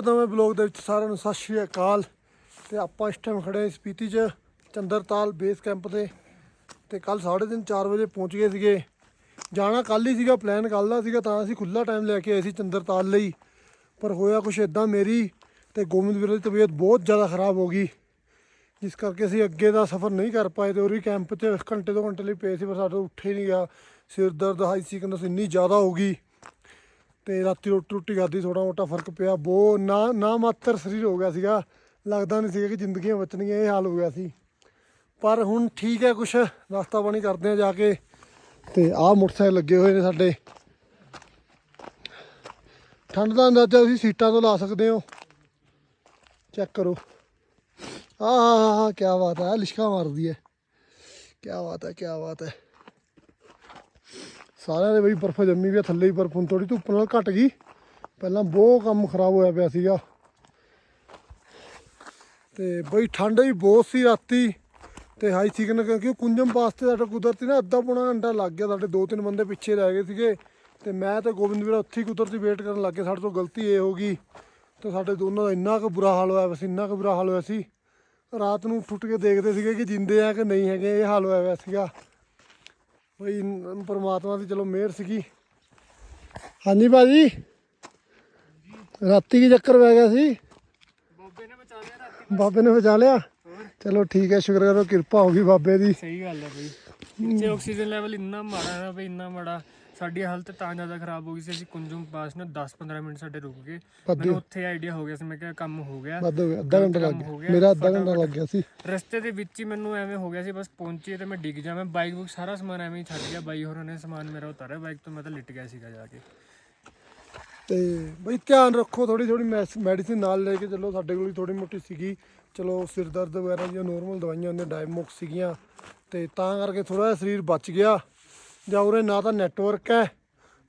ਇੱਕ ਹੋਰ ਨਵੇਂ ਬਲੌਗ ਦੇ ਵਿੱਚ ਸਾਰਿਆਂ ਨੂੰ ਸਤਿ ਸ਼੍ਰੀ ਅਕਾਲ। ਤੇ ਆਪਾਂ ਇਸ ਟਾਈਮ ਖੜੇ ਹਾਂ ਸਪੀਤੀ 'ਚ ਚੰਦਰਤਾਲ ਬੇਸ ਕੈਂਪ ਤੇ। ਤੇ ਕੱਲ 3:30 4 ਵਜੇ ਪਹੁੰਚ ਗਏ ਸੀਗੇ। ਜਾਣਾ ਕੱਲ ਹੀ ਸੀਗਾ ਪਲਾਨ ਕੱਲ ਦਾ ਸੀਗਾ, ਤਾਂ ਅਸੀਂ ਖੁੱਲਾ ਟਾਈਮ ਲੈ ਕੇ ਆਏ ਸੀ ਚੰਦਰਤਾਲ ਲਈ। ਪਰ ਹੋਇਆ ਕੁਛ ਇਦਾਂ ਮੇਰੀ ਤੇ ਗੋਬਿੰਦ ਵੀਰ ਦੀ ਤਬੀਅਤ ਬਹੁਤ ਜ਼ਿਆਦਾ ਖਰਾਬ ਹੋ ਗਈ। ਜਿਸ ਕਰਕੇ ਅਸੀਂ ਅੱਗੇ ਦਾ ਸਫ਼ਰ ਨਹੀਂ ਕਰ ਪਾਏ ਤੇ ਉਰੀ ਕੈਂਪ 'ਚ ਘੰਟੇ, ਦੋ ਘੰਟੇ ਲਈ ਪਏ ਸੀ, ਪਰ ਸਾਡਾ ਉੱਠੇ ਨਹੀਂ ਗਿਆ। ਸਿਰ ਦਰਦ ਹਾਈ ਸੀਕਨੈਸ ਇੰਨੀ ਜ਼ਿਆਦਾ ਹੋ ਗਈ। ਤੇ ਰਾਤੀ ਰੋਟੀ ਰੋਟੀ ਖਾਧੀ ਥੋੜਾ ਮੋਟਾ ਫ਼ਰਕ ਪਿਆ। ਬੋ ਨਾ ਨਾ ਮਾਤਰ ਸਰੀਰ ਹੋ ਗਿਆ ਸੀਗਾ। ਲੱਗਦਾ ਨਹੀਂ ਸੀਗਾ ਕਿ ਜ਼ਿੰਦਗੀਆਂ ਬਚਣਗੀਆਂ, ਇਹ ਹਾਲ ਹੋ ਗਿਆ ਸੀ। ਪਰ ਹੁਣ ਠੀਕ ਹੈ ਕੁਛ। ਨਾਸ਼ਤਾ ਪਾਣੀ ਕਰਦੇ ਆ ਜਾ ਕੇ। ਤੇ ਆਹ ਮੋਟਰਸਾਈਕਲ ਲੱਗੇ ਹੋਏ ਨੇ ਸਾਡੇ। ਠੰਡ ਦਾ ਅੰਦਾਜ਼ਾ ਤੁਸੀਂ ਸੀਟਾਂ ਤੋਂ ਲਾ ਸਕਦੇ ਹੋ। ਚੈੱਕ ਕਰੋ। ਆਹ ਕੀ ਬਾਤ ਹੈ। ਲਿਸ਼ਕਾ ਮਾਰਦੀ ਹੈ। ਕੀ ਬਾਤ ਹੈ ਕੀ ਬਾਤ ਹੈ। ਸਾਰਿਆਂ ਦੇ ਬਈ ਬਰਫ਼ ਜੰਮੀ ਵੀ ਆ, ਥੱਲੇ ਹੀ ਬਰਫ਼ ਹੁਣ ਥੋੜੀ ਧੁੱਪ ਨਾਲ ਘਟ ਗਈ। ਪਹਿਲਾਂ ਬਹੁਤ ਕੰਮ ਖਰਾਬ ਹੋਇਆ ਪਿਆ ਸੀਗਾ। ਤੇ ਬਈ ਠੰਡ ਵੀ ਬਹੁਤ ਸੀ ਰਾਤੀ। ਤੇ ਹਾਈ ਸੀਕਨ ਕਿਉਂਕਿ ਕੁੰਜਮ ਪਾਸ ਤੇ ਸਾਡਾ ਕੁਦਰਤੀ ਨਾ ਅੱਧਾ ਪੌਣਾ ਘੰਟਾ ਲੱਗ ਗਿਆ ਸਾਡੇ ਦੋ ਤਿੰਨ ਬੰਦੇ ਪਿੱਛੇ ਰਹਿ ਗਏ ਸੀਗੇ। ਤੇ ਮੈਂ ਤੇ ਗੋਬਿੰਦ ਵੀਰਾ ਉੱਥੇ ਹੀ ਕੁਦਰਤੀ ਵੇਟ ਕਰਨ ਲੱਗੇ ਸਾਡੇ ਤੋਂ ਗਲਤੀ ਇਹ ਹੋ ਗਈ। ਤੇ ਸਾਡੇ ਦੋਨਾਂ ਦਾ ਇੰਨਾ ਕੁ ਬੁਰਾ ਹਾਲ ਹੋਇਆ ਸੀ, ਇੰਨਾ ਕੁ ਬੁਰਾ ਹਾਲ ਹੋਇਆ ਸੀ। ਰਾਤ ਨੂੰ ਟੁੱਟ ਕੇ ਦੇਖਦੇ ਸੀਗੇ ਕਿ ਜਿੰਦੇ ਆ ਕਿ ਨਹੀਂ ਹੈਗੇ, ਇਹ ਹਾਲ ਹੋਇਆ ਹੋਇਆ ਸੀਗਾ। ਬਈ ਪ੍ਰਮਾਤਮਾ ਦੀ ਚਲੋ ਮਿਹਰ ਸੀਗੀ। ਹਾਂਜੀ ਭਾਜੀ? ਰਾਤੀ ਕੀ ਚੱਕਰ ਪੈ ਗਿਆ ਸੀ? ਬਾਬੇ ਨੇ ਬਚਾ ਲਿਆ ਰਾਤੀ ਬਾਬੇ ਨੇ ਬਚਾ ਲਿਆ? ਚਲੋ ਠੀਕ ਹੈ ਸ਼ੁਕਰ ਕਰੋ ਕਿਰਪਾ ਹੋ ਗਈ ਬਾਬੇ ਦੀ। ਸਹੀ ਗੱਲ ਹੈ ਬਈ। ਨੀਚੇ ਆਕਸੀਜਨ ਲੈਵਲ ਇੰਨਾ ਮਾੜਾ ਹੈ ਬਈ ਇੰਨਾ ਮਾੜਾ। ਸਾਡੀ ਹਾਲਤ ਤਾਂ ਜ਼ਿਆਦਾ ਖਰਾਬ ਹੋ ਗਈ ਸੀ ਅਸੀਂ ਕੁੰਜਮ ਪਾਸ ਨਾ 10-15 ਮਿੰਟ ਸਾਡੇ ਰੁਕ ਗਏ। ਮੈਨੂੰ ਉੱਥੇ ਆਈਡੀਆ ਹੋ ਗਿਆ ਸੀ ਮੈਂ ਕਿਹਾ ਕੰਮ ਹੋ ਗਿਆ। ਵੱਧ ਹੋ ਗਿਆ ਅੱਧਾ ਘੰਟਾ ਲੱਗ ਗਿਆ। ਮੇਰਾ ਅੱਧਾ ਘੰਟਾ ਲੱਗ ਗਿਆ ਸੀ। ਰਸਤੇ ਦੇ ਵਿੱਚ ਹੀ ਮੈਨੂੰ ਐਵੇਂ ਹੋ ਗਿਆ ਸੀ ਬਸ ਪਹੁੰਚੇ ਤੇ ਮੈਂ ਡਿੱਗ ਜਾਵਾਂ ਬਾਈਕ ਬੁੱਕ ਸਾਰਾ ਸਮਾਨ ਐਵੇਂ ਹੀ ਛੱਡ ਗਿਆ। ਬਾਈ ਹੋਰਾਂ ਨੇ ਸਮਾਨ ਮੇਰਾ ਉਤਾਰਿਆ ਬਾਈਕ ਤੋਂ ਮੈਂ ਤਾਂ ਲਿਟ ਗਿਆ ਸੀਗਾ ਜਾ ਕੇ। ਤੇ ਬਈ ਧਿਆਨ ਰੱਖੋ ਥੋੜੀ ਥੋੜੀ ਮੈਡੀਸਿਨ ਨਾਲ ਲੈ ਕੇ ਚੱਲੋ। ਸਾਡੇ ਕੋਲ ਥੋੜੀ ਮੋਟੀ ਸੀਗੀ। ਚਲੋ ਸਿਰ ਦਰਦ ਵਗੈਰਾ ਦੀਆਂ ਨੋਰਮਲ ਦਵਾਈਆਂ ਨੇ ਡਾਇਮੋਕਸ ਸੀਗੀਆਂ। ਤੇ ਤਾਂ ਕਰਕੇ ਥੋੜਾ ਜਿਹਾ ਸਰੀਰ ਬਚ ਗਿਆ। ਜਾਂ ਉਰੇ ਨਾ ਤਾਂ ਨੈਟਵਰਕ ਹੈ,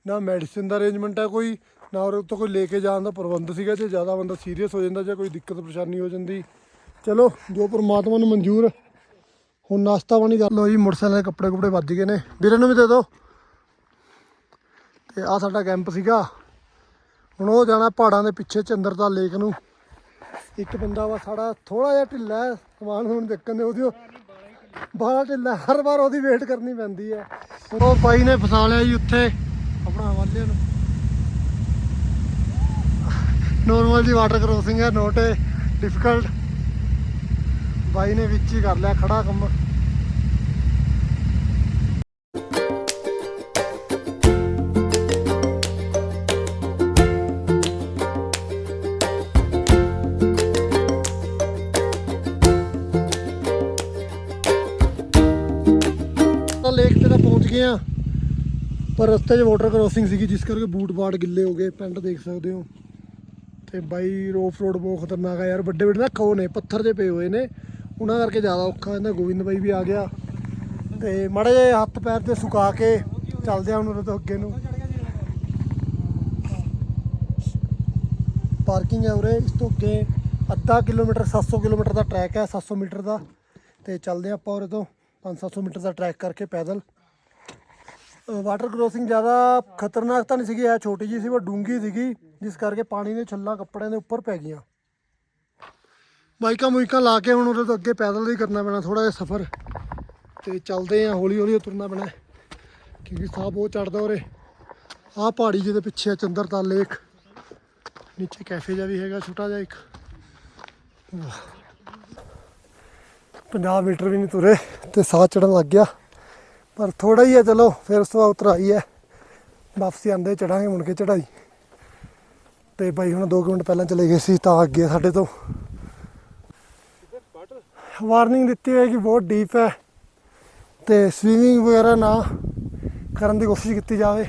ਨਾ ਮੈਡੀਸਿਨ ਦਾ ਅਰੇਂਜਮੈਂਟ ਹੈ ਕੋਈ, ਨਾ ਉਰੇ ਉੱਤੋਂ ਕੋਈ ਲੈ ਕੇ ਜਾਣ ਦਾ ਪ੍ਰਬੰਧ ਸੀਗਾ, ਜੇ ਜ਼ਿਆਦਾ ਬੰਦਾ ਸੀਰੀਅਸ ਹੋ ਜਾਂਦਾ ਜਾਂ ਕੋਈ ਦਿੱਕਤ ਪਰੇਸ਼ਾਨੀ ਹੋ ਜਾਂਦੀ। ਚਲੋ, ਜੋ ਪ੍ਰਮਾਤਮਾ ਨੂੰ ਮਨਜ਼ੂਰ ਹੁਣ ਨਾਸ਼ਤਾ ਪਾਣੀ ਕਰ ਲਓ ਜੀ, ਮੋਟਰਸਾਈਕਲ ਦੇ ਕੱਪੜੇ ਕੁਪੜੇ ਵੱਜ ਗਏ ਨੇ। ਵੀਰੇ ਨੂੰ ਵੀ ਦੇ ਦਿਓ ਤੇ ਆ ਸਾਡਾ ਕੈਂਪ ਸੀਗਾ। ਹੁਣ ਉਹ ਜਾਣਾ ਪਹਾੜਾਂ ਦੇ ਪਿੱਛੇ ਚੰਦਰਤਾ ਲੇਕ ਨੂੰ। ਇੱਕ ਬੰਦਾ ਵਾ ਸਾਡਾ ਥੋੜਾ ਜਿਹਾ ਢਿੱਲਾ ਹੈ, ਸਮਾਨ ਹੁਣ ਦੇਖਣ ਦੇ ਉਹਦੀ ਬਾਹਲਾ ਢਿੱਲਾ ਹਰ ਵਾਰ ਉਹਦੀ ਵੇਟ ਕਰਨੀ ਪੈਂਦੀ ਹੈ। ਉਹ ਬਾਈ ਨੇ ਫਸਾ ਲਿਆ ਜੀ ਉੱਥੇ, ਆਪਣਾ ਹਵਾਲੇ ਨੂੰ। ਨੋਰਮਲ ਜੀ ਵਾਟਰ ਕ੍ਰੋਸਿੰਗ ਹੈ, ਨੋਟ ਡਿਫਿਕਲਟ ਬਾਈ ਨੇ ਵਿੱਚ ਹੀ ਕਰ ਲਿਆ ਖੜਾ ਕੰਮ। ਪਰ ਰਸਤੇ 'ਚ ਵਾਟਰ ਕ੍ਰੋਸਿੰਗ ਸੀਗੀ, ਜਿਸ ਕਰਕੇ ਬੂਟ ਬਾੜ ਗਿੱਲੇ ਹੋ ਗਏ, ਪੈਂਟ ਦੇਖ ਸਕਦੇ ਹੋ। ਤੇ ਬਾਈ ਰੋਫ ਰੋਡ ਬਹੁਤ ਖਤਰਨਾਕ ਆ ਯਾਰ ਵੱਡੇ ਵੱਡੇ ਨਾ ਖੋ ਨੇ, ਪੱਥਰ ਜੇ ਪਏ ਹੋਏ ਨੇ। ਉਹਨਾਂ ਕਰਕੇ ਜ਼ਿਆਦਾ ਔਖਾ ਹੁੰਦਾ ਗੋਬਿੰਦ ਬਾਈ ਵੀ ਆ ਗਿਆ। ਤੇ ਮਾੜੇ ਜਿਹੇ ਹੱਥ ਪੈਰ ਤੇ ਸੁਕਾ ਕੇ ਚੱਲਦੇ ਆ ਹੁਣ ਉਰੇ ਤੋਂ ਅੱਗੇ ਨੂੰ। ਪਾਰਕਿੰਗ ਹੈ ਉਰੇ, ਇਸ ਤੋਂ ਅੱਗੇ ਅੱਧਾ ਕਿਲੋਮੀਟਰ 700 ਕਿਲੋਮੀਟਰ ਦਾ ਟਰੈਕ ਹੈ 700 ਮੀਟਰ ਦਾ। ਤੇ ਚੱਲਦੇ ਹਾਂ ਆਪਾਂ ਉਰੇ ਤੋਂ 5-700 ਮੀਟਰ ਦਾ ਟਰੈਕ ਕਰਕੇ ਪੈਦਲ। ਵਾਟਰ ਕ੍ਰੋਸਿੰਗ ਜ਼ਿਆਦਾ ਖਤਰਨਾਕ ਤਾਂ ਨਹੀਂ ਸੀਗੀ, ਇਹ ਛੋਟੀ ਜੀ ਸੀ ਪਰ ਡੂੰਗੀ ਸੀਗੀ, ਜਿਸ ਕਰਕੇ ਪਾਣੀ ਦੇ ਛੱਲਾਂ ਕੱਪੜਿਆਂ ਦੇ ਉੱਪਰ ਪੈ ਗਈਆਂ। ਬਾਈਕਾਂ ਮੁਈਕਾਂ ਲਾ ਕੇ ਹੁਣ ਉਹਦੇ ਤੋਂ ਅੱਗੇ ਪੈਦਲ ਹੀ ਕਰਨਾ ਪੈਣਾ ਥੋੜਾ ਜਿਹਾ ਸਫ਼ਰ। ਤੇ ਚੱਲਦੇ ਆ ਹੌਲੀ ਹੌਲੀ ਤੁਰਨਾ ਪੈਣਾ, ਕਿਉਂਕਿ ਸਾਹ ਬਹੁਤ ਚੜਦਾ ਉਰੇ। ਆਹ ਪਹਾੜੀ ਜਿਹਦੇ ਪਿੱਛੇ ਆ, ਚੰਦਰਤਾਲ ਲੇਕ। ਨੀਚੇ ਕੈਫੇ ਜਿਹਾ ਵੀ ਹੈਗਾ, ਛੋਟਾ ਜਿਹਾ ਇੱਕ। 50 ਮੀਟਰ ਵੀ ਨਹੀਂ ਤੁਰੇ, ਤੇ ਸਾਹ ਚੜਨ ਲੱਗ ਗਿਆ। ਪਰ ਥੋੜਾ ਹੀ ਹੈ, ਚਲੋ ਫਿਰ ਉਸ ਤੋਂ ਬਾਅਦ ਉਤਰਾਈ ਹੈ ਵਾਪਸੀ ਆਂਦੇ ਚੜਾਂਗੇ ਮੁੜ ਕੇ ਚੜਾਈ ਤੇ ਬਾਈ ਹੁਣ 2 ਮਿੰਟ ਪਹਿਲਾਂ ਚਲੇ ਗਏ ਸੀ, ਤਾਂ ਅੱਗੇ ਸਾਡੇ ਤੋਂ। ਵਾਰਨਿੰਗ ਦਿੱਤੀ ਹੋਈ ਕਿ ਬਹੁਤ ਡੀਪ ਹੈ ਤੇ ਸਵੀਮਿੰਗ ਵਗੈਰਾ ਨਾ ਕਰਨ ਦੀ ਕੋਸ਼ਿਸ਼ ਕੀਤੀ ਜਾਵੇ।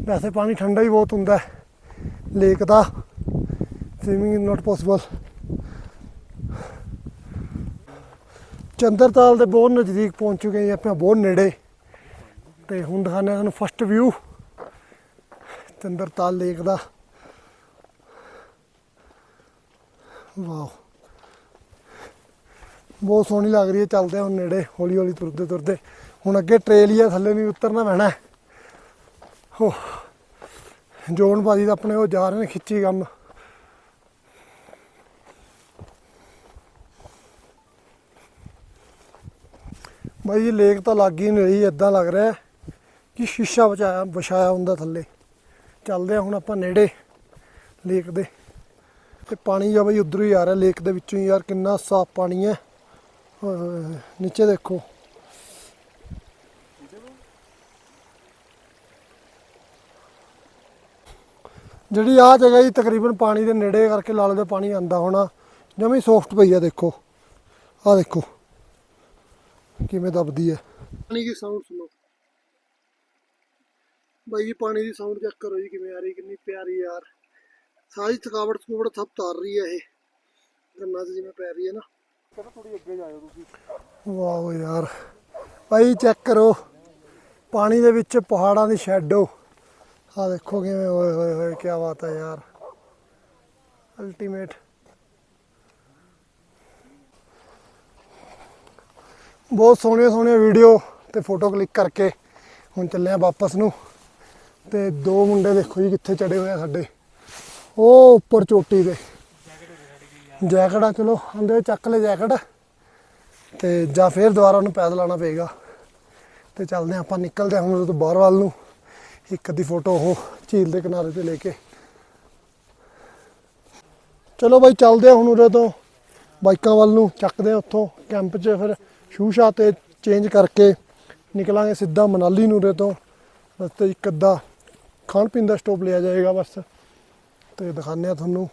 ਵੈਸੇ ਪਾਣੀ ਠੰਡਾ ਹੀ ਬਹੁਤ ਹੁੰਦਾ ਹੈ lake the. Swimming is not possible Chandratal ਦੇ ਬਹੁਤ ਨਜ਼ਦੀਕ ਪਹੁੰਚ ਚੁੱਕੇ ਹਾਂ ਆਪਾਂ ਬਹੁਤ ਨੇੜੇ। ਤੇ ਹੁਣ ਦਿਖਾਉਂਦੇ ਹਾਂ ਤੁਹਾਨੂੰ ਫਸਟ ਵਿਊ ਚੰਦਰਤਾਲ ਲੇਕ ਦਾ। ਵਾਓ। ਬਹੁਤ ਸੋਹਣੀ ਲੱਗ ਰਹੀ ਹੈ, ਚੱਲਦੇ ਹਾਂ ਹੁਣ ਨੇੜੇ ਹੌਲੀ ਹੌਲੀ ਤੁਰਦੇ ਤੁਰਦੇ। ਹੁਣ ਅੱਗੇ ਟ੍ਰੇਲ ਹੀ ਆ, ਥੱਲੇ ਨਹੀਂ ਉਤਰਨਾ ਪੈਣਾ ਹੈ। ਹੋ। ਜੋਨ ਭਾਜੀ ਤਾਂ ਆਪਣੇ ਉਹ ਜਾ ਰਹੇ ਨੇ ਖਿੱਚੀ ਕੰਮ। ਬਾਈ ਜੀ, ਲੇਕ ਤਾਂ ਲੱਗ ਹੀ ਨਹੀਂ ਰਹੀ ਇਦਾਂ ਲੱਗ ਰਿਹਾ ਕਿ ਸ਼ੀਸ਼ਾ ਬਚਾਇਆ ਵਿਛਾਇਆ ਹੁੰਦਾ ਥੱਲੇ। ਚੱਲਦੇ ਆ ਹੁਣ ਆਪਾਂ ਨੇੜੇ ਲੇਕ ਦੇ। ਤੇ ਪਾਣੀ ਆ ਬਾਈ ਉਧਰੋਂ ਹੀ ਆ ਰਿਹਾ, ਲੇਕ ਦੇ ਵਿੱਚੋਂ ਹੀ। ਯਾਰ ਕਿੰਨਾ ਸਾਫ਼ ਪਾਣੀ ਹੈ। ਨੀਚੇ ਦੇਖੋ। ਜਿਹੜੀ ਆ ਜਗ੍ਹਾ ਜੀ ਤਕਰੀਬਨ ਪਾਣੀ ਦੇ ਨੇੜੇ ਕਰਕੇ ਲਾਲ ਦਾ ਪਾਣੀ ਆਂਦਾ ਹੋਣਾ ਜਮੀ ਸੌਫਟ ਪਈ ਆ, ਦੇਖੋ। ਆ ਦੇਖੋ। ਕਿਵੇਂ ਦਬਦੀ ਹੈ ਪਾਣੀ ਦੀ ਸਾਊਂਡ ਸੁਣੋ। ਬਾਈ ਜੀ ਪਾਣੀ ਦੀ ਸਾਊਂਡ ਚੈੱਕ ਕਰੋ ਜੀ ਕਿਵੇਂ ਆ ਰਹੀ ਕਿੰਨੀ ਪਿਆਰੀ ਯਾਰ। ਸਾਰੀ ਥਕਾਵਟ ਥਕੂਵਟ ਸਭ ਤਾਰ ਰਹੀ ਹੈ ਇਹ। ਗੰਨਾ ਜਿਵੇਂ ਪੈ ਰਹੀ ਹੈ ਨਾ। ਚਲੋ ਥੋੜੀ ਅੱਗੇ ਜਾਇਓ ਤੁਸੀਂ। ਵਾਓ ਯਾਰ। ਭਾਈ ਚੈੱਕ ਕਰੋ। ਪਾਣੀ ਦੇ ਵਿੱਚ ਪਹਾੜਾਂ ਦੀ ਸ਼ੈਡੋ ਆ ਦੇਖੋ ਕਿਵੇਂ ਓਏ ਹੋਏ ਹੋਏ ਕੀ ਬਾਤ ਹੈ ਯਾਰ। ਅਲਟੀਮੇਟ ਬਹੁਤ ਸੋਹਣੀਆਂ ਸੋਹਣੀਆਂ ਵੀਡੀਓ ਤੇ ਫੋਟੋ ਕਲਿੱਕ ਕਰਕੇ ਹੁਣ ਚੱਲੇ ਆ ਵਾਪਸ ਨੂੰ। ਤੇ ਦੋ ਮੁੰਡੇ ਦੇਖੋ ਜੀ ਕਿੱਥੇ ਚੜੇ ਹੋਏ ਆ ਸਾਡੇ। ਉਹ ਉੱਪਰ ਚੋਟੀ ਤੇ। ਜੈਕਟ ਆ, ਚਲੋ, ਆਂਦੇ ਚੱਕ ਲੈ ਜੈਕਟ। ਤੇ ਜਾਂ ਫਿਰ ਦੁਬਾਰਾ ਉਹਨੂੰ ਪੈਦਲ ਆਉਣਾ ਪਏਗਾ। ਤੇ ਚੱਲਦੇ ਹਾਂ ਆਪਾਂ, ਨਿਕਲਦੇ ਹਾਂ ਹੁਣ ਉਹਦੇ ਤੋਂ ਬਾਹਰ ਵੱਲ ਨੂੰ। ਇੱਕ ਅੱਧੀ ਫੋਟੋ ਉਹ ਝੀਲ ਦੇ ਕਿਨਾਰੇ ਤੇ ਲੈ ਕੇ। ਚਲੋ ਬਾਈ, ਚੱਲਦੇ ਹਾਂ ਹੁਣ ਉਰੇ ਤੋਂ। ਬਾਈਕਾਂ ਵੱਲ ਨੂੰ ਚੱਕਦੇ ਹਾਂ ਉੱਥੋਂ ਕੈਂਪ 'ਚ ਫਿਰ। ਸ਼ੂਸ਼ਾ ਤੇ ਚੇਂਜ ਕਰਕੇ ਨਿਕਲਾਂਗੇ ਸਿੱਧਾ ਮਨਾਲੀ ਨੂੰ ਉਰੇ ਤੋਂ। ਰਸਤੇ 'ਚ ਇੱਕ ਅੱਧਾ ਖਾਣ ਪੀਣ ਦਾ ਸਟਾਪ ਲਿਆ ਜਾਏਗਾ ਬਸ। ਤੇ ਦਿਖਾਉਂਦੇ ਹਾਂ ਤੁਹਾਨੂੰ।